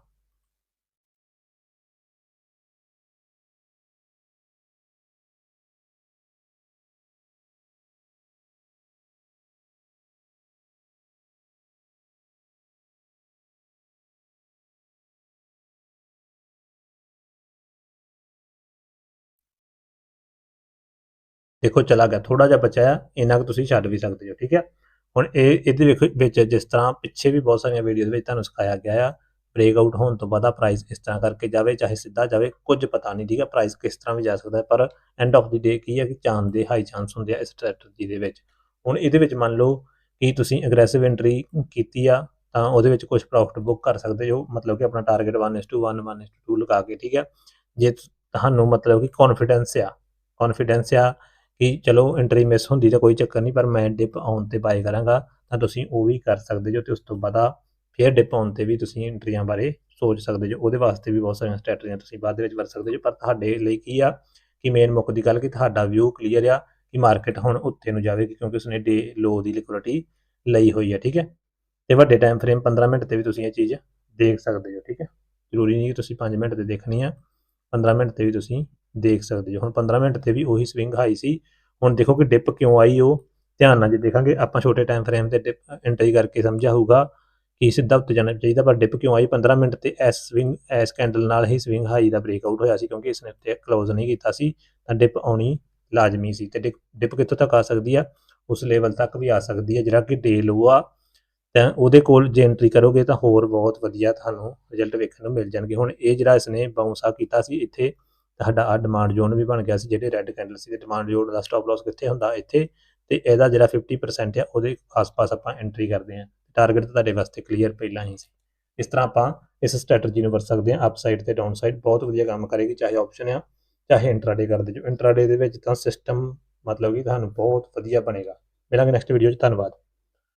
ਦੇਖੋ ਚਲਾ ਗਿਆ ਥੋੜਾ ਜਿਹਾ ਬਚਾਇਆ ਇਹਨਾਂ ਕੁ ਤੁਸੀਂ ਛੱਡ ਵੀ ਸਕਦੇ ਹੋ, ਠੀਕ ਹੈ? ਹੁਣ ਇਹ, ਇਹਦੇ ਵੇਖੋ ਵਿੱਚ ਜਿਸ ਤਰ੍ਹਾਂ ਪਿੱਛੇ ਵੀ ਬਹੁਤ ਸਾਰੀਆਂ ਵੀਡੀਓਜ਼ ਵਿੱਚ ਤੁਹਾਨੂੰ ਸਿਖਾਇਆ ਗਿਆ ਆ ਬ੍ਰੇਕ ਆਊਟ ਹੋਣ ਤੋਂ ਬਾਅਦ ਆ ਪ੍ਰਾਈਸ ਇਸ ਤਰ੍ਹਾਂ ਕਰਕੇ ਜਾਵੇ, ਚਾਹੇ ਸਿੱਧਾ ਜਾਵੇ, ਕੁਝ ਪਤਾ ਨਹੀਂ, ਠੀਕ ਹੈ? ਪ੍ਰਾਈਸ ਕਿਸ ਤਰ੍ਹਾਂ ਵੀ ਜਾ ਸਕਦਾ ਹੈ, ਪਰ ਐਂਡ ਆਫ ਦੀ ਡੇ ਕੀ ਹੈ ਕਿ ਚਾਂਦ ਦੇ ਹਾਈ ਚਾਂਸ ਹੁੰਦੇ ਆ ਇਸ ਸਟ੍ਰੈਟਜੀ ਦੇ ਵਿੱਚ। ਹੁਣ ਇਹਦੇ ਵਿੱਚ ਮੰਨ ਲਓ ਕਿ ਤੁਸੀਂ ਅਗਰੈਸਿਵ ਐਂਟਰੀ ਕੀਤੀ ਆ, ਤਾਂ ਉਹਦੇ ਵਿੱਚ ਕੁਝ ਪ੍ਰੋਫਿਟ ਬੁੱਕ ਕਰ ਸਕਦੇ ਹੋ, ਮਤਲਬ ਕਿ ਆਪਣਾ ਟਾਰਗੇਟ 1:1 1:2 ਲਗਾ ਕੇ, ਠੀਕ ਹੈ? ਜੇ ਤੁਹਾਨੂੰ ਮਤਲਬ ਕਿ ਕੌਨਫੀਡੈਂਸ ਆ ਕੌਨਫੀਡੈਂਸ ਆ ਕਿ ਚਲੋ ਐਂਟਰੀ ਮਿਸ ਹੁੰਦੀ ਤਾਂ ਕੋਈ ਚੱਕਰ ਨਹੀਂ, ਪਰ ਮੈਂ ਡਿਪ ਆਉਣ ਤੇ ਬਾਏ ਕਰਾਂਗਾ, ਤਾਂ ਤੁਸੀਂ ਉਹ ਵੀ ਕਰ ਸਕਦੇ ਜੋ ਤੇ ਉਸ ਤੋਂ ਬਾਅਦ ਫਿਰ ਡਿਪ ਆਉਣ ਤੇ ਵੀ ਤੁਸੀਂ ਐਂਟਰੀਆਂ ਬਾਰੇ ਸੋਚ ਸਕਦੇ ਜੋ, ਉਹਦੇ ਵਾਸਤੇ ਵੀ ਬਹੁਤ ਸਾਰੀਆਂ ਸਟ੍ਰੈਟਜੀਆਂ ਤੁਸੀਂ ਬਾਅਦ ਦੇ ਵਿੱਚ ਵਰਤ ਸਕਦੇ ਜੋ, ਪਰ ਤੁਹਾਡੇ ਲਈ ਕੀ ਆ ਕਿ ਮੇਨ ਮੁੱਖ ਦੀ ਗੱਲ ਕਿ ਤੁਹਾਡਾ ਵਿਊ ਕਲੀਅਰ ਆ ਕਿ ਮਾਰਕੀਟ ਹੁਣ ਉੱਤੇ ਨੂੰ ਜਾਵੇਗੀ ਕਿਉਂਕਿ ਉਸਨੇ ਡੇ ਲੋ ਦੀ ਲਿਕੁਇਡਿਟੀ ਲਈ ਹੋਈ ਹੈ ਠੀਕ ਹੈ? ਤੇ ਵੱਡੇ ਟਾਈਮ ਫਰੇਮ 15 ਮਿੰਟ ਤੇ ਵੀ ਤੁਸੀਂ ਇਹ ਚੀਜ਼ ਦੇਖ ਸਕਦੇ ਹੋ, ਠੀਕ ਹੈ? ਜ਼ਰੂਰੀ ਨਹੀਂ ਕਿ ਤੁਸੀਂ 5 ਮਿੰਟ ਤੇ ਦੇਖਣੀ ਆ 15 ਮਿੰਟ ਤੇ ਵੀ ਤੁਸੀਂ ਦੇਖ ਸਕਦੇ ਹੋ ਹੁਣ 15 ਮਿੰਟ ਤੇ ਵੀ ਉਹੀ ਸਵਿੰਗ ਹਾਈ ਸੀ। ਹੁਣ ਦੇਖੋ ਕਿ ਡਿਪ ਕਿਉਂ ਆਈ ਉਹ। ਧਿਆਨ ਨਾਲ ਜੇ ਦੇਖਾਂਗੇ, ਆਪਾਂ ਛੋਟੇ ਟਾਈਮ ਫਰੇਮ ਤੇ ਡਿਪ ਐਂਟਰੀ ਕਰਕੇ ਸਮਝਿਆ ਹੋਊਗਾ ਕਿ ਸਿੱਧਾ ਉੱਤੇ ਜਾਣਾ ਚਾਹੀਦਾ, ਪਰ ਡਿਪ ਕਿਉਂ ਆਈ? 15 ਮਿੰਟ ਤੇ ਐਸ ਸਵਿੰਗ ਐਸ ਕੈਂਡਲ ਨਾਲ ਹੀ ਸਵਿੰਗ ਹਾਈ ਦਾ ਬ੍ਰੇਕਆਊਟ ਹੋਇਆ ਸੀ, ਕਿਉਂਕਿ ਇਸ ਨੇ ਉੱਤੇ ਕਲੋਜ਼ ਨਹੀਂ ਕੀਤਾ ਸੀ, ਤਾਂ ਡਿਪ ਆਉਣੀ ਲਾਜ਼ਮੀ ਸੀ। ਤੇ ਡਿਪ ਕਿੱਥੋਂ ਤੱਕ ਆ ਸਕਦੀ ਆ? ਉਸ ਲੈਵਲ ਤੱਕ ਵੀ ਆ ਸਕਦੀ ਹੈ ਜਿਹੜਾ ਕਿ ਡੇ ਲੋ ਆ, ਤਾਂ ਉਹਦੇ ਕੋਲ ਜੇ ਐਂਟਰੀ ਕਰੋਗੇ ਤਾਂ ਹੋਰ ਬਹੁਤ ਵਧੀਆ ਤੁਹਾਨੂੰ ਰਿਜ਼ਲਟ ਵੇਖਣ ਨੂੰ ਮਿਲ ਜਾਣਗੇ। ਹੁਣ ਇਹ ਜਿਹੜਾ ਇਸਨੇ ਬਾਉਂਸ ਆ ਕੀਤਾ ਸੀ, ਇੱਥੇ ਸਾਡਾ ਆ ਡਿਮਾਂਡ ਜ਼ੋਨ ਵੀ ਬਣ ਗਿਆ ਸੀ, ਜਿਹੜੇ ਰੈੱਡ ਕੈਂਡਲ ਸੀ, ਤੇ ਡਿਮਾਂਡ ਜ਼ੋਨ ਦਾ ਸਟਾਪ ਲਾਸ ਕਿੱਥੇ ਹੁੰਦਾ? ਇੱਥੇ, ਤੇ ਇਹਦਾ ਜਿਹੜਾ 50% ਆ, ਉਹਦੇ ਆਸ-ਪਾਸ ਆਪਾਂ ਐਂਟਰੀ ਕਰਦੇ ਹਾਂ। ਟਾਰਗੇਟ ਤੁਹਾਡੇ ਵਾਸਤੇ ਕਲੀਅਰ ਪਹਿਲਾਂ ਹੀ ਸੀ। ਇਸ ਤਰ੍ਹਾਂ ਆਪਾਂ ਇਸ ਸਟ੍ਰੈਟਜੀ ਨੂੰ ਵਰਤ ਸਕਦੇ ਹਾਂ। ਅਪ ਸਾਈਡ ਤੇ ਡਾਊਨ ਸਾਈਡ ਬਹੁਤ ਵਧੀਆ ਕੰਮ ਕਰੇਗੀ, ਚਾਹੇ ਆਪਸ਼ਨ ਆ, ਚਾਹੇ ਇੰਟਰਾਡੇ ਕਰਦੇ ਜੋ ਇੰਟਰਾਡੇ ਦੇ ਵਿੱਚ ਤਾਂ ਸਿਸਟਮ ਮਤਲਬ ਕਿ ਤੁਹਾਨੂੰ ਬਹੁਤ ਵਧੀਆ ਬਣੇਗਾ। ਮਿਲਾਂਗੇ ਨੈਕਸਟ ਵੀਡੀਓ 'ਚ। ਧੰਨਵਾਦ।